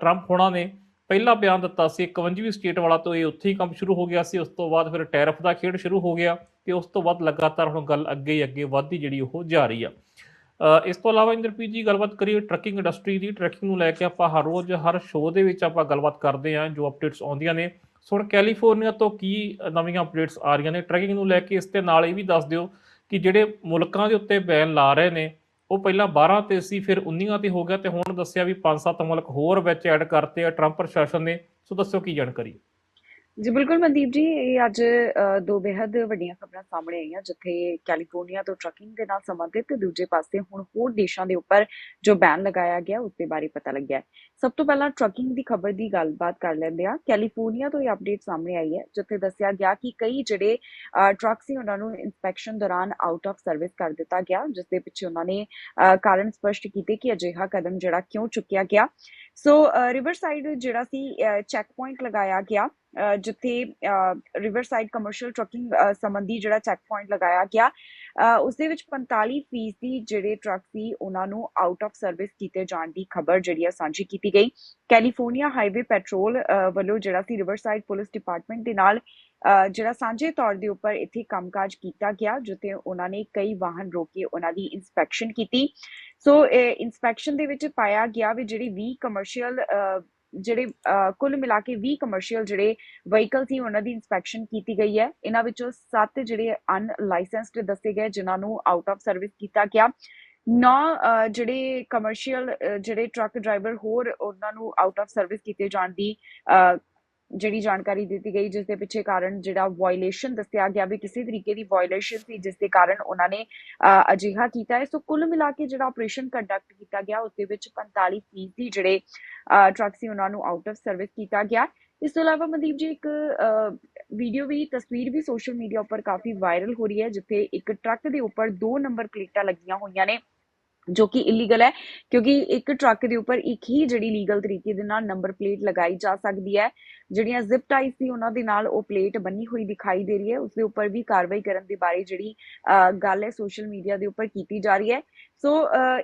ਟਰੰਪ ਹੋਣਾ ਨੇ ਪਹਿਲਾ ਬਿਆਨ ਦਿੱਤਾ ਸੀ 51ਵੀਂ ਸਟੇਟ ਵਾਲਾ ਤੋਂ ਇਹ ਉੱਥੇ ਹੀ ਕੰਮ ਸ਼ੁਰੂ ਹੋ ਗਿਆ ਸੀ, ਉਸ ਤੋਂ ਬਾਅਦ ਫਿਰ ਟੈਰਫ ਦਾ ਖੇਡ ਸ਼ੁਰੂ ਹੋ ਗਿਆ ਤੇ ਉਸ ਤੋਂ ਬਾਅਦ ਲਗਾਤਾਰ ਹੁਣ ਗੱਲ ਅੱਗੇ ਹੀ ਅੱਗੇ ਵੱਧਦੀ ਜਿਹੜੀ ਉਹ ਜਾ ਰਹੀ ਆ। ਇਸ ਤੋਂ ਇਲਾਵਾ ਇੰਦਰਪ੍ਰੀਤ ਜੀ ਗੱਲਬਾਤ ਕਰੀਏ ਟਰੱਕਿੰਗ ਇੰਡਸਟਰੀ ਦੀ, ਟਰੱਕਿੰਗ ਨੂੰ ਲੈ ਕੇ ਆਪਾਂ ਹਰ ਰੋਜ਼ ਹਰ ਸ਼ੋਅ ਦੇ ਵਿੱਚ ਆਪਾਂ ਗੱਲਬਾਤ ਕਰਦੇ ਹਾਂ, ਜੋ ਅਪਡੇਟਸ ਆਉਂਦੀਆਂ ਨੇ। ਸੋ ਹੁਣ ਕੈਲੀਫੋਰਨੀਆ ਤੋਂ ਕੀ ਨਵੀਆਂ ਅਪਡੇਟਸ ਆ ਰਹੀਆਂ ਨੇ, ਟਰੈਕਿੰਗ ਨੂੰ ਲੈ ਕੇ ਇਸ ਦੇ ਨਾਲ ਇਹ ਵੀ ਦੱਸ ਦਿਓ ਕਿ ਜਿਹੜੇ ਮੁਲਕਾਂ ਦੇ ਉੱਤੇ ਬੈਨ ਲਾ ਰਹੇ ਨੇ ਉਹ ਪਹਿਲਾਂ 12 ਤੇ ਸੀ, ਫਿਰ 19 ਤੇ ਹੋ ਗਿਆ ਤੇ ਹੁਣ ਦੱਸਿਆ ਵੀ 5-7 ਮੁਲਕ ਹੋਰ ਵਿੱਚ ਐਡ ਕਰਤੇ ਆ ਟਰੰਪ ਪ੍ਰਸ਼ਾਸਨ ਨੇ। ਸੋ ਦੱਸੋ ਕੀ ਜਾਣਕਾਰੀ? ਜੀ ਬਿਲਕੁਲ ਮਨਦੀਪ ਜੀ ਇਹ ਅੱਜ ਅ, ਦੋ ਬੇहद ਵੱਡੀਆਂ ਖਬਰਾਂ ਸਾਹਮਣੇ ਆਈਆਂ ਜਿੱਥੇ ਕੈਲੀਫੋਰਨੀਆ ਤੋਂ ਟਰੱਕਿੰਗ ਦੇ ਨਾਲ ਸੰਬੰਧਿਤ ਤੇ ਦੂਜੇ ਪਾਸੇ ਹੁਣ ਹੋਰ ਦੇਸ਼ਾਂ ਦੇ ਉੱਪਰ ਜੋ ਬੈਨ ਲਗਾਇਆ ਗਿਆ ਉਸ ਦੇ ਬਾਰੇ ਪਤਾ ਲੱਗਿਆ ਹੈ। ਸਭ ਤੋਂ ਪਹਿਲਾਂ ਟਰੱਕਿੰਗ ਦੀ ਖਬਰ ਦੀ ਗੱਲਬਾਤ ਕਰ ਲੈਂਦੇ ਆ ਕੈਲੀਫੋਰਨੀਆ ਤੋਂ ਇਹ ਅਪਡੇਟ ਸਾਹਮਣੇ ਆਈ ਹੈ ਜਿੱਥੇ ਦੱਸਿਆ ਗਿਆ ਕਿ ਕਈ ਜਿਹੜੇ ਟਰੱਕ ਸੀ ਉਹਨਾਂ ਨੂੰ ਇਨਸਪੈਕਸ਼ਨ ਦੌਰਾਨ ਆਊਟ ਆਫ ਸਰਵਿਸ ਕਰ ਦਿੱਤਾ ਗਿਆ ਜਿਸ ਦੇ ਪਿੱਛੇ ਉਹਨਾਂ ਨੇ ਅ, ਕਾਰਨ ਸਪਸ਼ਟ ਕੀਤੇ ਕਿ ਅਜਿਹਾ ਕਦਮ ਜਿਹੜਾ ਕਿਉਂ ਚੁੱਕਿਆ ਗਿਆ ਸੋ ਰਿਵਰ ਸਾਈਡ ਜਿਹੜਾ ਸੀ ਚੈੱਕ ਪੁਆਇੰਟ ਲਗਾਇਆ ਗਿਆ ਜਿੱਥੇ ਰਿਵਰ ਸਾਈਡ ਕਮਰਸ਼ੀਅਲ ਟਰੱਕਿੰਗ ਸੰਬੰਧੀ ਜਿਹੜਾ ਚੈੱਕ ਪੁਆਇੰਟ ਲਗਾਇਆ ਗਿਆ ਅ, ਉਸ ਦੇ ਵਿੱਚ 45 ਫੀਸਦੀ ਜਿਹੜੇ ਟਰੱਕ ਸੀ ਉਹਨਾਂ ਨੂੰ ਆਊਟ ਆਫ ਸਰਵਿਸ ਕੀਤੇ ਜਾਣ ਦੀ ਖਬਰ ਜਿਹੜੀ ਆ ਸਾਂਝੀ ਕੀਤੀ ਗਈ। ਕੈਲੀਫੋਰਨੀਆ ਹਾਈਵੇ ਪੈਟਰੋਲ ਵੱਲੋਂ ਜਿਹੜਾ ਸੀ ਰਿਵਰ ਸਾਈਡ ਪੁਲਿਸ ਡਿਪਾਰਟਮੈਂਟ ਦੇ ਨਾਲ ਜਿਹੜਾ ਸਾਂਝੇ ਤੌਰ ਦੇ ਉੱਪਰ ਇੱਥੇ ਕੰਮਕਾਜ ਕੀਤਾ ਗਿਆ ਜਿੱਥੇ ਉਹਨਾਂ ਨੇ ਕਈ ਵਾਹਨ ਰੋਕ ਉਹਨਾਂ ਦੀ ਇਨਸਪੈਕਸ਼ਨ ਕੀਤੀ। ਸੋ ਇਨਸਪੈਕਸ਼ਨ ਦੇ ਵਿੱਚ ਪਾਇਆ ਗਿਆ ਵੀ ਜਿਹੜੀ 20 ਕਮਰਸ਼ੀਅਲ ਜਿਹੜੇ ਕੁੱਲ ਮਿਲਾ ਕੇ 20 ਕਮਰਸ਼ੀਅਲ ਜਿਹੜੇ ਵਹੀਕਲ ਸੀ ਉਹਨਾਂ ਦੀ ਇਨਸਪੈਕਸ਼ਨ ਕੀਤੀ ਗਈ ਹੈ। ਇਹਨਾਂ ਵਿੱਚੋਂ 7 ਜਿਹੜੇ ਅਨਲਾਈਸੈਂਸਡ ਦੱਸੇ ਗਏ ਜਿਨ੍ਹਾਂ ਨੂੰ ਆਊਟ ਆਫ ਸਰਵਿਸ ਕੀਤਾ ਗਿਆ। ਨੌ ਜਿਹੜੇ ਕਮਰਸ਼ੀਅਲ ਜਿਹੜੇ ਟਰੱਕ ਡਰਾਈਵਰ ਹੋਰ ਉਹਨਾਂ ਨੂੰ ਆਊਟ ਆਫ ਸਰਵਿਸ ਕੀਤੇ ਜਾਣ ਦੀ ਅ, ਜਿਹੜੀ ਜਾਣਕਾਰੀ ਦਿੱਤੀ ਗਈ ਜਿਸ ਦੇ ਪਿੱਛੇ ਕਾਰਨ ਜਿਹੜਾ ਵਾਇਲੇਸ਼ਨ ਦੱਸਿਆ ਗਿਆ ਵੀ ਕਿਸੇ ਤਰੀਕੇ ਦੀ ਵਾਇਲੇਸ਼ਨ ਸੀ ਜਿਸ ਦੇ ਕਾਰਨ ਉਹਨਾਂ ਨੇ ਅਜਿਹਾ ਕੀਤਾ ਹੈ। ਸੋ ਕੁੱਲ ਮਿਲਾ ਕੇ ਜਿਹੜਾ ਆਪਰੇਸ਼ਨ ਕੰਡਕਟ ਕੀਤਾ ਗਿਆ ਉਸ ਦੇ ਵਿੱਚ 45 ਫੀਸਦੀ ਜਿਹੜੇ ਟਰੱਕ ਸੀ, ਉਹਨਾਂ ਨੂੰ ਆਊਟ ਆਫ ਸਰਵਿਸ ਕੀਤਾ ਗਿਆ। ਇਸ ਤੋਂ ਇਲਾਵਾ ਮਨਦੀਪ ਜੀ, ਇੱਕ ਵੀਡੀਓ ਵੀ, ਤਸਵੀਰ ਵੀ ਸੋਸ਼ਲ ਮੀਡੀਆ ਉੱਪਰ ਕਾਫੀ ਵਾਇਰਲ ਹੋ ਰਹੀ ਹੈ, ਜਿੱਥੇ ਇੱਕ ਟਰੱਕ ਦੇ ਉੱਪਰ ਦੋ ਨੰਬਰ ਪਲੇਟਾਂ ਲੱਗੀਆਂ ਹੋਈਆਂ ਨੇ। ਜੋ ਕਿ ਇਲੀਗਲ ਹੈ ਕਿਉਂਕਿ ਇੱਕ ਟਰੱਕ ਦੇ ਉੱਪਰ ਇੱਕ ਹੀ ਜਿਹੜੀ ਲੀਗਲ ਤਰੀਕੇ ਦੇ ਨਾਲ ਨੰਬਰ ਪਲੇਟ ਲਗਾਈ ਜਾ ਸਕਦੀ ਹੈ ਜਿਹੜੀਆਂ ਜ਼ਿਪ ਟਾਈ ਸੀ ਉਹਨਾਂ ਦੇ ਨਾਲ ਉਹ ਪਲੇਟ ਬੰਨੀ ਹੋਈ ਦਿਖਾਈ ਦੇ ਰਹੀ ਹੈ ਉਸ ਦੇ ਉੱਪਰ ਵੀ ਕਾਰਵਾਈ ਕਰਨ ਦੇ ਬਾਰੇ ਜਿਹੜੀ ਅ, ਗੱਲ ਹੈ ਸੋਸ਼ਲ ਮੀਡੀਆ ਦੇ ਉੱਪਰ ਕੀਤੀ ਜਾ ਰਹੀ ਹੈ। ਸੋ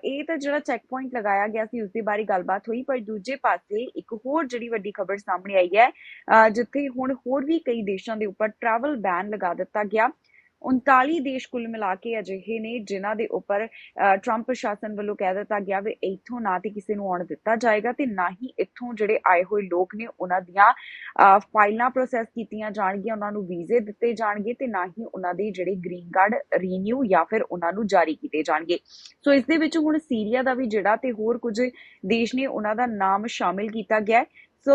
ਇਹ ਤਾਂ ਜਿਹੜਾ ਚੈੱਕ ਪੁਆਇੰਟ ਲਗਾਇਆ ਗਿਆ ਸੀ ਉਸ ਦੇ ਬਾਰੇ ਗੱਲਬਾਤ ਹੋਈ ਪਰ ਦੂਜੇ ਪਾਸੇ ਇੱਕ ਹੋਰ ਜਿਹੜੀ ਵੱਡੀ ਖਬਰ ਸਾਹਮਣੇ ਆਈ ਹੈ ਅ, ਜਿੱਥੇ ਹੁਣ ਹੋਰ ਵੀ ਕਈ ਦੇਸ਼ਾਂ ਦੇ ਉੱਪਰ ਟਰੈਵਲ ਬੈਨ ਲਗਾ ਦਿੱਤਾ ਗਿਆ। 39 ਦੇਸ਼ ਕੁੱਲ ਮਿਲਾ ਕੇ ਅਜਿਹੇ ਨੇ ਜਿਨ੍ਹਾਂ ਦੇ ਉੱਪਰ ਟਰੰਪ ਪ੍ਰਸ਼ਾਸਨ ਵੱਲੋਂ ਕਹਿ ਦਿੱਤਾ ਗਿਆ ਵੀ ਇੱਥੋਂ ਨਾ ਤੇ ਕਿਸੇ ਨੂੰ ਆਉਣ ਦਿੱਤਾ ਜਾਏਗਾ ਤੇ ਨਾ ਹੀ ਇੱਥੋਂ ਜਿਹੜੇ ਆਏ ਹੋਏ ਲੋਕ ਨੇ ਉਹਨਾਂ ਦੀਆਂ ਫਾਈਲਾਂ ਪ੍ਰੋਸੈਸ ਕੀਤੀਆਂ ਜਾਣਗੀਆਂ ਉਹਨਾਂ ਨੂੰ ਵੀਜ਼ੇ ਦਿੱਤੇ ਜਾਣਗੇ ਤੇ ਨਾ ਹੀ ਉਹਨਾਂ ਦੇ ਜਿਹੜੇ ਗ੍ਰੀਨ ਕਾਰਡ ਰੀਨਿਊ ਜਾਂ ਫਿਰ ਉਹਨਾਂ ਨੂੰ ਜਾਰੀ ਕੀਤੇ ਜਾਣਗੇ। ਸੋ ਇਸ ਦੇ ਵਿੱਚ ਹੁਣ ਸੀਰੀਆ ਦਾ ਵੀ ਜਿਹੜਾ ਤੇ ਹੋਰ ਕੁਝ ਦੇਸ਼ ਨੇ ਉਹਨਾਂ ਦਾ ਨਾਮ ਸ਼ਾਮਿਲ ਕੀਤਾ ਗਿਆ ਸੋ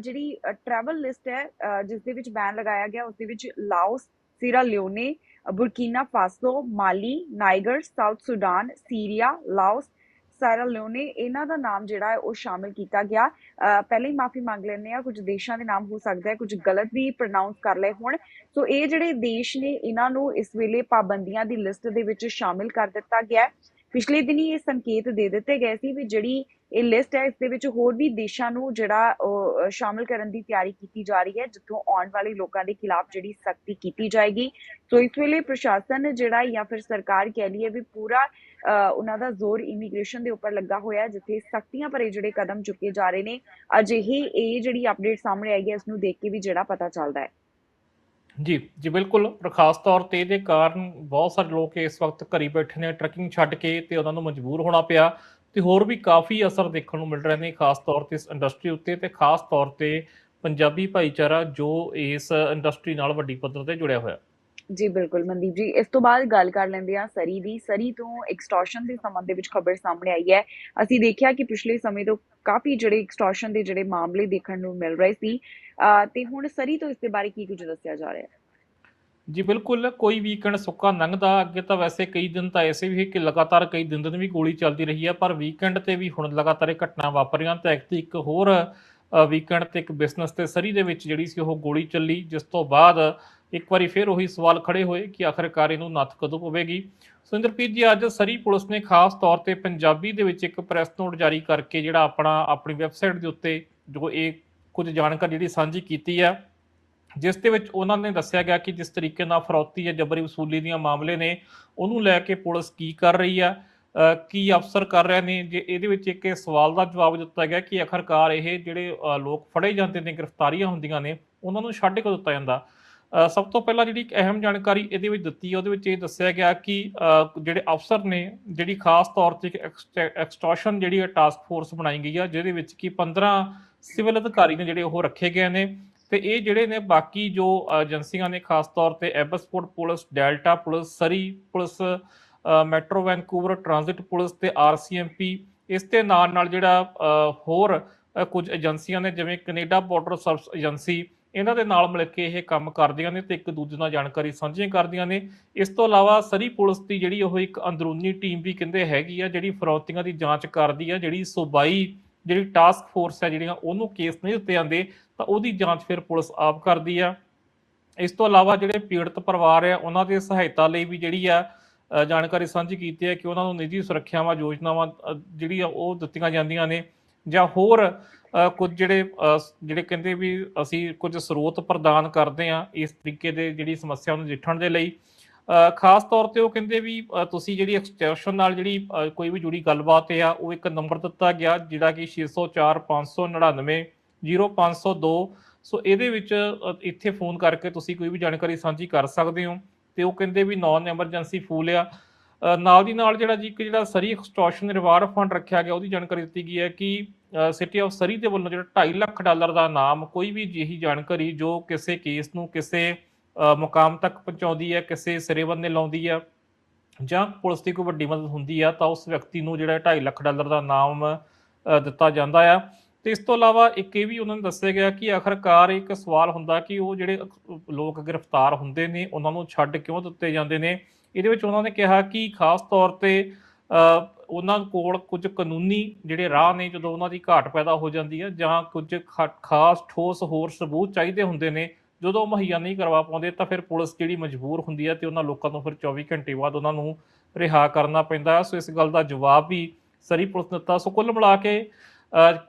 ਜਿਹੜੀ ਟਰੈਵਲ ਲਿਸਟ ਹੈ ਅ, ਜਿਸ ਦੇ ਵਿੱਚ ਬੈਨ ਲਗਾਇਆ ਗਿਆ ਉਸ ਦੇ ਵਿੱਚ ਲਾਓਸ ਸੀਰਾ Leone Burkina Faso Mali Niger South Sudan Syria Laos Sierra Leone ਇਹਨਾਂ ਦਾ ਨਾਮ ਜਿਹੜਾ ਹੈ ਉਹ ਸ਼ਾਮਿਲ ਕੀਤਾ ਗਿਆ। ਅ, ਪਹਿਲਾਂ ਹੀ ਮਾਫੀ ਮੰਗ ਲੈਂਦੇ ਆ ਕੁਝ ਦੇਸ਼ਾਂ ਦੇ ਨਾਮ ਹੋ ਸਕਦਾ ਹੈ ਕੁਝ ਗਲਤ ਵੀ ਪ੍ਰੋਨਾਂਸ ਕਰ ਲਏ ਹੋਣ। ਸੋ ਇਹ ਜਿਹੜੇ ਦੇਸ਼ ਨੇ ਇਹਨਾਂ ਨੂੰ ਇਸ ਵੇਲੇ ਪਾਬੰਦੀਆਂ ਦੀ ਲਿਸਟ ਦੇ ਵਿੱਚ ਸ਼ਾਮਿਲ ਕਰ ਦਿੱਤਾ ਗਿਆ ਹੈ। ਪਿਛਲੇ ਦਿਨੀ ਇਹ ਸੰਕੇਤ ਦੇ ਦਿੱਤੇ ਗਏ ਸੀ ਵੀ ਜਿਹੜੀ ਇਹ ਲਿਸਟ ਹੈ ਇਸ ਦੇ ਵਿੱਚ ਹੋਰ ਵੀ ਦੇਸ਼ਾਂ ਨੂੰ ਜਿਹੜਾ ਉਹ, ਕਰਨ ਦੀ ਤਿਆਰੀ ਕੀਤੀ ਜਾ ਰਹੀ ਹੈ ਜਿੱਥੋਂ ਆਉਣ ਵਾਲੇ ਲੋਕਾਂ ਦੇ ਖਿਲਾਫ ਜਿਹੜੀ ਸਖਤੀ ਕੀਤੀ ਜਾਏਗੀ। ਸੋ ਇਸ ਵੇਲੇ ਪ੍ਰਸ਼ਾਸਨ ਜਿਹੜਾ ਜਾਂ ਫਿਰ ਸਰਕਾਰ ਕਹਿ ਲਈਏ ਵੀ ਪੂਰਾ ਉਹਨਾਂ ਦਾ ਜ਼ੋਰ ਇਮੀਗ੍ਰੇਸ਼ਨ ਦੇ ਉੱਪਰ ਲੱਗਾ ਹੋਇਆ ਹੈ ਜਿੱਥੇ ਸਖਤੀਆਂ ਭਰੇ ਜਿਹੜੇ ਕਦਮ ਚੁੱਕੇ ਜਾ ਰਹੇ ਨੇ। ਅਜਿਹੀ ਇਹ ਜਿਹੜੀ ਅਪਡੇਟ ਸਾਹਮਣੇ ਆਈ ਹੈ ਇਸ ਨੂੰ ਦੇਖ ਕੇ ਵੀ ਜਿਹੜਾ ਪਤਾ ਚੱਲਦਾ ਹੈ। ਜੀ ਜੀ ਬਿਲਕੁਲ। ਪਰ ਖਾਸ ਤੌਰ ਤੇ ਇਹਦੇ ਕਾਰਨ ਬਹੁਤ ਸਾਰੇ ਲੋਕ ਇਸ ਵਕਤ ਘਰੀ ਬੈਠੇ ਨੇ, ਟਰੈਕਿੰਗ ਛੱਡ ਕੇ ਤੇ ਉਹਨਾਂ ਨੂੰ ਮਜਬੂਰ ਹੋਣਾ ਪਿਆ ਤੇ ਹੋਰ ਵੀ ਕਾਫੀ ਅਸਰ ਦੇਖਣ ਨੂੰ ਮਿਲ ਰਹੇ ਨੇ ਖਾਸ ਤੌਰ ਤੇ ਇਸ ਇੰਡਸਟਰੀ ਉੱਤੇ ਤੇ ਖਾਸ ਤੌਰ ਤੇ ਪੰਜਾਬੀ ਭਾਈਚਾਰਾ ਜੋ ਇਸ ਇੰਡਸਟਰੀ ਨਾਲ ਵੱਡੀ ਪੱਧਰ ਤੇ ਜੁੜਿਆ ਹੋਇਆ। ਜੀ, ਬਿਲਕੁਲ ਮਨਦੀਪ ਜੀ, ਇਸ ਤੋਂ ਬਾਅਦ ਗੱਲ ਕਰ ਲੈਂਦੇ ਹਾਂ ਸਰੀ ਦੀ। ਸਰੀ ਤੋਂ ਐਕਸਟੋਰਸ਼ਨ ਦੇ ਸੰਬੰਧ ਦੇ ਵਿੱਚ ਖਬਰ ਸਾਹਮਣੇ ਆਈ ਹੈ। ਅਸੀਂ ਦੇਖਿਆ ਕਿ ਪਿਛਲੇ ਸਮੇਂ ਤੋਂ ਕਾਫੀ ਜਿਹੜੇ ਐਕਸਟੋਰਸ਼ਨ ਦੇ ਜਿਹੜੇ ਮਾਮਲੇ ਦੇਖਣ ਨੂੰ ਮਿਲ ਰਹੇ ਸੀ। ਤੇ ਹੁਣ ਸਰੀ ਤੋਂ ਇਸ ਦੇ ਬਾਰੇ ਕੀ ਕੁਝ ਦੱਸਿਆ ਜਾ ਰਿਹਾ ਹੈ? ਜੀ, ਬਿਲਕੁਲ ਕੋਈ ਵੀਕਐਂਡ ਸੁੱਕਾ ਲੰਘਦਾ ਅੱਗੇ ਤਾਂ ਵੈਸੇ ਕਈ ਦਿਨ ਤਾਂ ਐਸੇ ਵੀ ਕਿ ਲਗਾਤਾਰ ਕਈ ਦਿਨ ਦਿਨ ਵੀ ਗੋਲੀ ਚੱਲਦੀ ਰਹੀ ਹੈ, ਪਰ ਵੀਕਐਂਡ ਤੇ ਵੀ ਹੁਣ ਲਗਾਤਾਰ ਇਹ ਘਟਨਾ ਵਾਪਰੀਆਂ ਤਾਂ ਇੱਕ ਹੋਰ ਵੀਕਐਂਡ ਤੇ ਇੱਕ ਬਿਜ਼ਨਸ ਤੇ ਸਰੀ ਦੇ ਵਿੱਚ ਜਿਹੜੀ ਸੀ ਉਹ ਗੋਲੀ ਚੱਲੀ, ਜਿਸ ਤੋਂ ਬਾਅਦ ਇੱਕ ਵਾਰੀ ਫਿਰ ਉਹੀ ਸਵਾਲ ਖੜੇ ਹੋਏ ਕਿ ਆਖਰਕਾਰ ਇਹਨੂੰ ਨੱਥ ਕਦੋਂ ਪਵੇਗੀ? ਸੁਰਿੰਦਰਪ੍ਰੀਤ ਜੀ, ਅੱਜ ਸਰੀ ਪੁਲਿਸ ਨੇ ਖਾਸ ਤੌਰ ਤੇ ਪੰਜਾਬੀ ਦੇ ਵਿੱਚ ਇੱਕ ਪ੍ਰੈਸ ਨੋਟ ਜਾਰੀ ਕਰਕੇ ਜਿਹੜਾ ਆਪਣਾ, ਆਪਣੀ ਵੈਬਸਾਈਟ ਦੇ ਉੱਤੇ ਜੋ ਇਹ ਕੁਝ ਜਾਣਕਾਰੀ ਜਿਹੜੀ ਸਾਂਝੀ ਕੀਤੀ ਹੈ ਜਿਸ ਦੇ ਵਿੱਚ ਉਹਨਾਂ ਨੇ ਦੱਸਿਆ ਗਿਆ ਕਿ ਜਿਸ ਤਰੀਕੇ ਨਾਲ ਫਰੌਤੀ ਜਾਂ ਜਬਰੀ ਵਸੂਲੀ ਦੀਆਂ ਮਾਮਲੇ ਨੇ, ਉਹਨੂੰ ਲੈ ਕੇ ਪੁਲਿਸ ਕੀ ਕਰ ਰਹੀ ਆ ਕੀ ਅਫਸਰ ਕਰ ਰਹੇ ਨੇ, ਜੇ ਇਹਦੇ ਵਿੱਚ ਇੱਕ ਇਹ ਸਵਾਲ ਦਾ ਜਵਾਬ ਦਿੱਤਾ ਗਿਆ ਕਿ ਆਖਰਕਾਰ ਇਹ ਜਿਹੜੇ ਲੋਕ ਫੜੇ ਜਾਂਦੇ ਨੇ, ਗ੍ਰਿਫਤਾਰੀਆਂ ਹੁੰਦੀਆਂ ਨੇ, ਉਹਨਾਂ ਨੂੰ ਛੱਡ ਕੇ ਦਿੱਤਾ ਜਾਂਦਾ। ਸਭ ਤੋਂ ਪਹਿਲਾਂ ਜਿਹੜੀ ਇੱਕ ਅਹਿਮ ਜਾਣਕਾਰੀ ਇਹਦੇ ਵਿੱਚ ਦਿੱਤੀ ਹੈ, ਉਹਦੇ ਵਿੱਚ ਇਹ ਦੱਸਿਆ ਗਿਆ ਕਿ ਜਿਹੜੇ ਅਫਸਰ ਨੇ, ਜਿਹੜੀ ਖਾਸ ਤੌਰ ਤੇ ਇੱਕ ਐਕਸਟੋਰਸ਼ਨ ਜਿਹੜੀ ਟਾਸਕ ਫੋਰਸ ਬਣਾਈ ਗਈ ਆ, ਜਿਹਦੇ ਵਿੱਚ ਕਿ 15 ਸਿਵਲ ਅਧਿਕਾਰੀ ਨੇ ਜਿਹੜੇ ਉਹ ਰੱਖੇ ਗਏ ਨੇ ਤੇ ਇਹ ਜਿਹੜੇ ਨੇ ਬਾਕੀ ਜੋ ਏਜੰਸੀਆਂ ਨੇ, ਖਾਸ ਤੌਰ ਤੇ Abbotsford police, Delta police, Surrey police Metro Vancouver, transit police ਤੇ ਆਰਸੀਐਮਪੀ ਇਸ ਦੇ ਨਾਲ ਨਾਲ ਜਿਹੜਾ ਹੋਰ ਕੁਝ ਏਜੰਸੀਆਂ ਨੇ, ਜਿਵੇਂ ਕੈਨੇਡਾ ਬਾਰਡਰ ਸਰਵਿਸ ਏਜੰਸੀ ਇਹਨਾਂ ਦੇ ਨਾਲ ਮਿਲ ਕੇ ਇਹ ਕੰਮ ਕਰਦੀਆਂ ਨੇ ਤੇ ਇੱਕ ਦੂਜੇ ਨਾਲ ਜਾਣਕਾਰੀ ਸਾਂਝੀਆਂ ਕਰਦੀਆਂ ਨੇ। ਇਸ ਤੋਂ ਇਲਾਵਾ ਸਰੀ ਪੁਲਿਸ ਦੀ ਜਿਹੜੀ ਉਹ ਇੱਕ ਅੰਦਰੂਨੀ ਟੀਮ ਵੀ ਕਹਿੰਦੇ ਹੈਗੀ ਆ, ਜਿਹੜੀ ਫਰੌਤੀਆਂ ਦੀ ਜਾਂਚ ਕਰਦੀ ਆ, ਜਿਹੜੀ ਸੂਬਾਈ ਜਿਹੜੀ ਟਾਸਕ ਫੋਰਸ ਹੈ ਜਿਹੜੀਆਂ ਉਹਨੂੰ ਕੇਸ ਨਹੀਂ ਦਿੱਤੇ ਜਾਂਦੇ, ਤਾਂ ਉਹਦੀ ਜਾਂਚ ਫਿਰ ਪੁਲਿਸ ਆਪ ਕਰਦੀ ਆ। ਇਸ ਤੋਂ ਇਲਾਵਾ ਜਿਹੜੇ ਪੀੜਤ ਪਰਿਵਾਰ ਆ, ਉਹਨਾਂ ਦੀ ਸਹਾਇਤਾ ਲਈ ਵੀ ਜਿਹੜੀ ਆ ਜਾਣਕਾਰੀ ਸਾਂਝੀ ਕੀਤੀ ਹੈ ਕਿ ਉਹਨਾਂ ਨੂੰ ਨਿੱਜੀ ਸੁਰੱਖਿਆਵਾਂ ਯੋਜਨਾਵਾਂ ਜਿਹੜੀਆਂ ਉਹ ਦਿੱਤੀਆਂ ਜਾਂਦੀਆਂ ਨੇ। ਜਾਂ ਹੋਰ ਕੁਝ ਜਿਹੜੇ ਜਿਹੜੇ ਕਹਿੰਦੇ ਵੀ ਅਸੀਂ ਕੁਝ ਸਰੋਤ ਪ੍ਰਦਾਨ ਕਰਦੇ ਆ ਇਸ ਤਰੀਕੇ ਦੇ ਜਿਹੜੀ ਸਮੱਸਿਆ ਨੂੰ ਨਜਿੱਠਣ ਦੇ ਲਈ ਖਾਸ ਤੌਰ ਤੇ ਉਹ ਕਹਿੰਦੇ ਵੀ ਤੁਸੀਂ ਜਿਹੜੀ ਐਕਸਟੈਂਸ਼ਨ ਨਾਲ ਜਿਹੜੀ ਕੋਈ ਵੀ ਜੁੜੀ ਗੱਲਬਾਤ ਆ, ਉਹ ਇੱਕ ਨੰਬਰ ਦਿੱਤਾ ਗਿਆ, ਜਿਹੜਾ ਕਿ 604 599 0502 ਸੋ ਇਹਦੇ ਵਿੱਚ ਇੱਥੇ ਫੋਨ ਕਰਕੇ ਤੁਸੀਂ ਕੋਈ ਵੀ ਜਾਣਕਾਰੀ ਸਾਂਝੀ ਕਰ ਸਕਦੇ ਹੋ। ਤੇ ਉਹ ਕਹਿੰਦੇ ਵੀ ਨਾਨ ਐਮਰਜੈਂਸੀ ਫੂਲ ਆ। ਨਾਲ ਦੀ ਨਾਲ ਜਿਹੜਾ ਜੀ ਇੱਕ ਜਿਹੜਾ ਸਰੀ ਐਕਸਟੋਰਸ਼ਨ ਰਿਵਾਰਡ ਫੰਡ ਰੱਖਿਆ ਗਿਆ, ਉਹਦੀ ਜਾਣਕਾਰੀ ਦਿੱਤੀ ਗਈ ਹੈ ਕਿ ਸਿਟੀ ਆਫ ਸਰੀ ਦੇ ਵੱਲੋਂ ਜਿਹੜਾ 2.5 ਲੱਖ ਡਾਲਰ ਦਾ ਨਾਮ ਕੋਈ ਵੀ ਜਿਹੀ ਜਾਣਕਾਰੀ ਜੋ ਕਿਸੇ ਕੇਸ ਨੂੰ ਕਿਸੇ ਮੁਕਾਮ ਤੱਕ ਪਹੁੰਚਾਉਂਦੀ ਹੈ, ਕਿਸੇ ਸਿਰੇ ਬੰਨੇ ਲਾਉਂਦੀ ਹੈ ਜਾਂ ਪੁਲਿਸ ਦੀ ਕੋਈ ਵੱਡੀ ਮਦਦ ਹੁੰਦੀ ਆ ਤਾਂ ਉਸ ਵਿਅਕਤੀ ਨੂੰ ਜਿਹੜਾ 2.5 ਲੱਖ ਡਾਲਰ ਦਾ ਨਾਮ ਦਿੱਤਾ ਜਾਂਦਾ ਆ। ਤੇ ਇਸ ਤੋਂ ਇਲਾਵਾ ਇੱਕ ਇਹ ਵੀ ਉਹਨਾਂ ਨੇ ਦੱਸਿਆ ਗਿਆ ਕਿ ਆਖਰਕਾਰ ਇੱਕ ਸਵਾਲ ਹੁੰਦਾ ਕਿ ਉਹ ਜਿਹੜੇ ਲੋਕ ਗ੍ਰਿਫਤਾਰ ਹੁੰਦੇ ਨੇ, ਉਹਨਾਂ ਨੂੰ ਛੱਡ ਕਿਉਂ ਦਿੱਤੇ ਜਾਂਦੇ ਨੇ? ਇਹਦੇ ਵਿੱਚ ਉਹਨਾਂ ਨੇ ਕਿਹਾ ਕਿ ਖਾਸ ਤੌਰ ਤੇ ਉਹਨਾਂ ਕੋਲ ਕੁਝ ਕਾਨੂੰਨੀ ਜਿਹੜੇ ਰਾਹ ਨੇ ਜਦੋਂ ਉਹਨਾਂ ਦੀ ਘਾਟ ਪੈਦਾ ਹੋ ਜਾਂਦੀ ਹੈ ਜਾਂ ਕੁਝ ਖਾ- ਖਾਸ ਠੋਸ ਹੋਰ ਸਬੂਤ ਚਾਹੀਦੇ ਹੁੰਦੇ ਨੇ, ਜਦੋਂ ਮੁਹੱਈਆ ਨਹੀਂ ਕਰਵਾ ਪਾਉਂਦੇ ਤਾਂ ਫਿਰ ਪੁਲਿਸ ਜਿਹੜੀ ਮਜਬੂਰ ਹੁੰਦੀ ਹੈ ਤੇ ਉਹਨਾਂ ਲੋਕਾਂ ਨੂੰ ਫਿਰ 24 ਘੰਟੇ ਬਾਅਦ ਉਹਨਾਂ ਨੂੰ ਰਿਹਾ ਕਰਨਾ ਪੈਂਦਾ ਹੈ। ਸੋ ਇਸ ਗੱਲ ਦਾ ਜਵਾਬ ਵੀ ਸਰੀ ਪੁਲਿਸ ਨੇ ਦਿੱਤਾ ਸੋ ਕੁੱਲ ਮਿਲਾ ਕੇ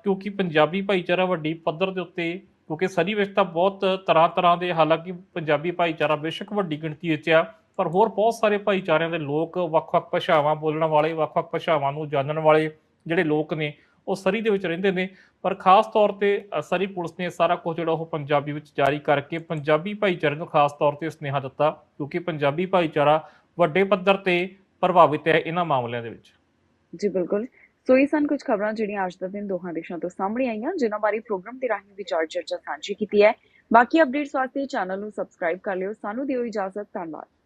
ਕਿਉਂਕਿ ਪੰਜਾਬੀ ਭਾਈਚਾਰਾ ਵੱਡੀ ਪੱਧਰ ਦੇ ਉੱਤੇ, ਕਿਉਂਕਿ ਸਰੀ ਵਿੱਚ ਤਾਂ ਬਹੁਤ ਤਰ੍ਹਾਂ ਤਰ੍ਹਾਂ ਦੇ ਹਾਲਾਂਕਿ ਪੰਜਾਬੀ ਭਾਈਚਾਰਾ ਬੇਸ਼ੱਕ ਵੱਡੀ ਗਿਣਤੀ ਵਿੱਚ ਆ ਪਰ ਹੋਰ ਬਹੁਤ ਸਾਰੇ ਭਾਈਚਾਰਿਆਂ ਦੇ ਲੋਕ ਵੱਖ-ਵੱਖ ਭਾਸ਼ਾਵਾਂ ਬੋਲਣ ਵਾਲੇ, ਵੱਖ-ਵੱਖ ਭਾਸ਼ਾਵਾਂ ਨੂੰ ਜਾਣਨ ਵਾਲੇ ਜਿਹੜੇ ਲੋਕ ਨੇ, ਉਹ ਸਰੀ ਦੇ ਵਿੱਚ ਰਹਿੰਦੇ ਨੇ। ਪਰ ਖਾਸ ਤੌਰ ਤੇ ਸਰੀ ਪੁਲਿਸ ਨੇ ਸਾਰਾ ਕੁਝ ਜਿਹੜਾ ਉਹ ਪੰਜਾਬੀ ਵਿੱਚ ਜਾਰੀ ਕਰਕੇ ਪੰਜਾਬੀ ਭਾਈਚਾਰੇ ਨੂੰ ਖਾਸ ਤੌਰ ਤੇ ਸੁਨੇਹਾ ਦਿੱਤਾ, ਕਿਉਂਕਿ ਪੰਜਾਬੀ ਭਾਈਚਾਰਾ ਵੱਡੇ ਪੱਧਰ ਤੇ ਪ੍ਰਭਾਵਿਤ ਹੈ ਇਹਨਾਂ ਮਾਮਲਿਆਂ ਦੇ ਵਿੱਚ। ਜੀ, ਬਿਲਕੁਲ। ਸੋ ਇਹ ਸਨ ਕੁਝ ਖਬਰਾਂ ਜਿਹੜੀਆਂ ਅੱਜ ਦਾ ਦਿਨ ਦੋਹਾਂ ਦੇਸ਼ਾਂ ਤੋਂ ਸਾਹਮਣੇ ਆਈਆਂ, ਜਿਨ੍ਹਾਂ ਬਾਰੇ ਪ੍ਰੋਗਰਾਮ ਦੇ ਰਾਹੀਂ ਵਿਚਾਰ ਚਰਚਾ ਸਾਂਝੀ ਕੀਤੀ ਹੈ। ਬਾਕੀ ਅਪਡੇਟਸ ਵਾਸਤੇ ਚੈਨਲ ਨੂੰ ਸਬਸਕ੍ਰਾਈਬ ਕਰ ਲਿਓ। ਸਾਨੂੰ ਦਿਓ ਇਜਾਜ਼ਤ। ਧੰਨਵਾਦ।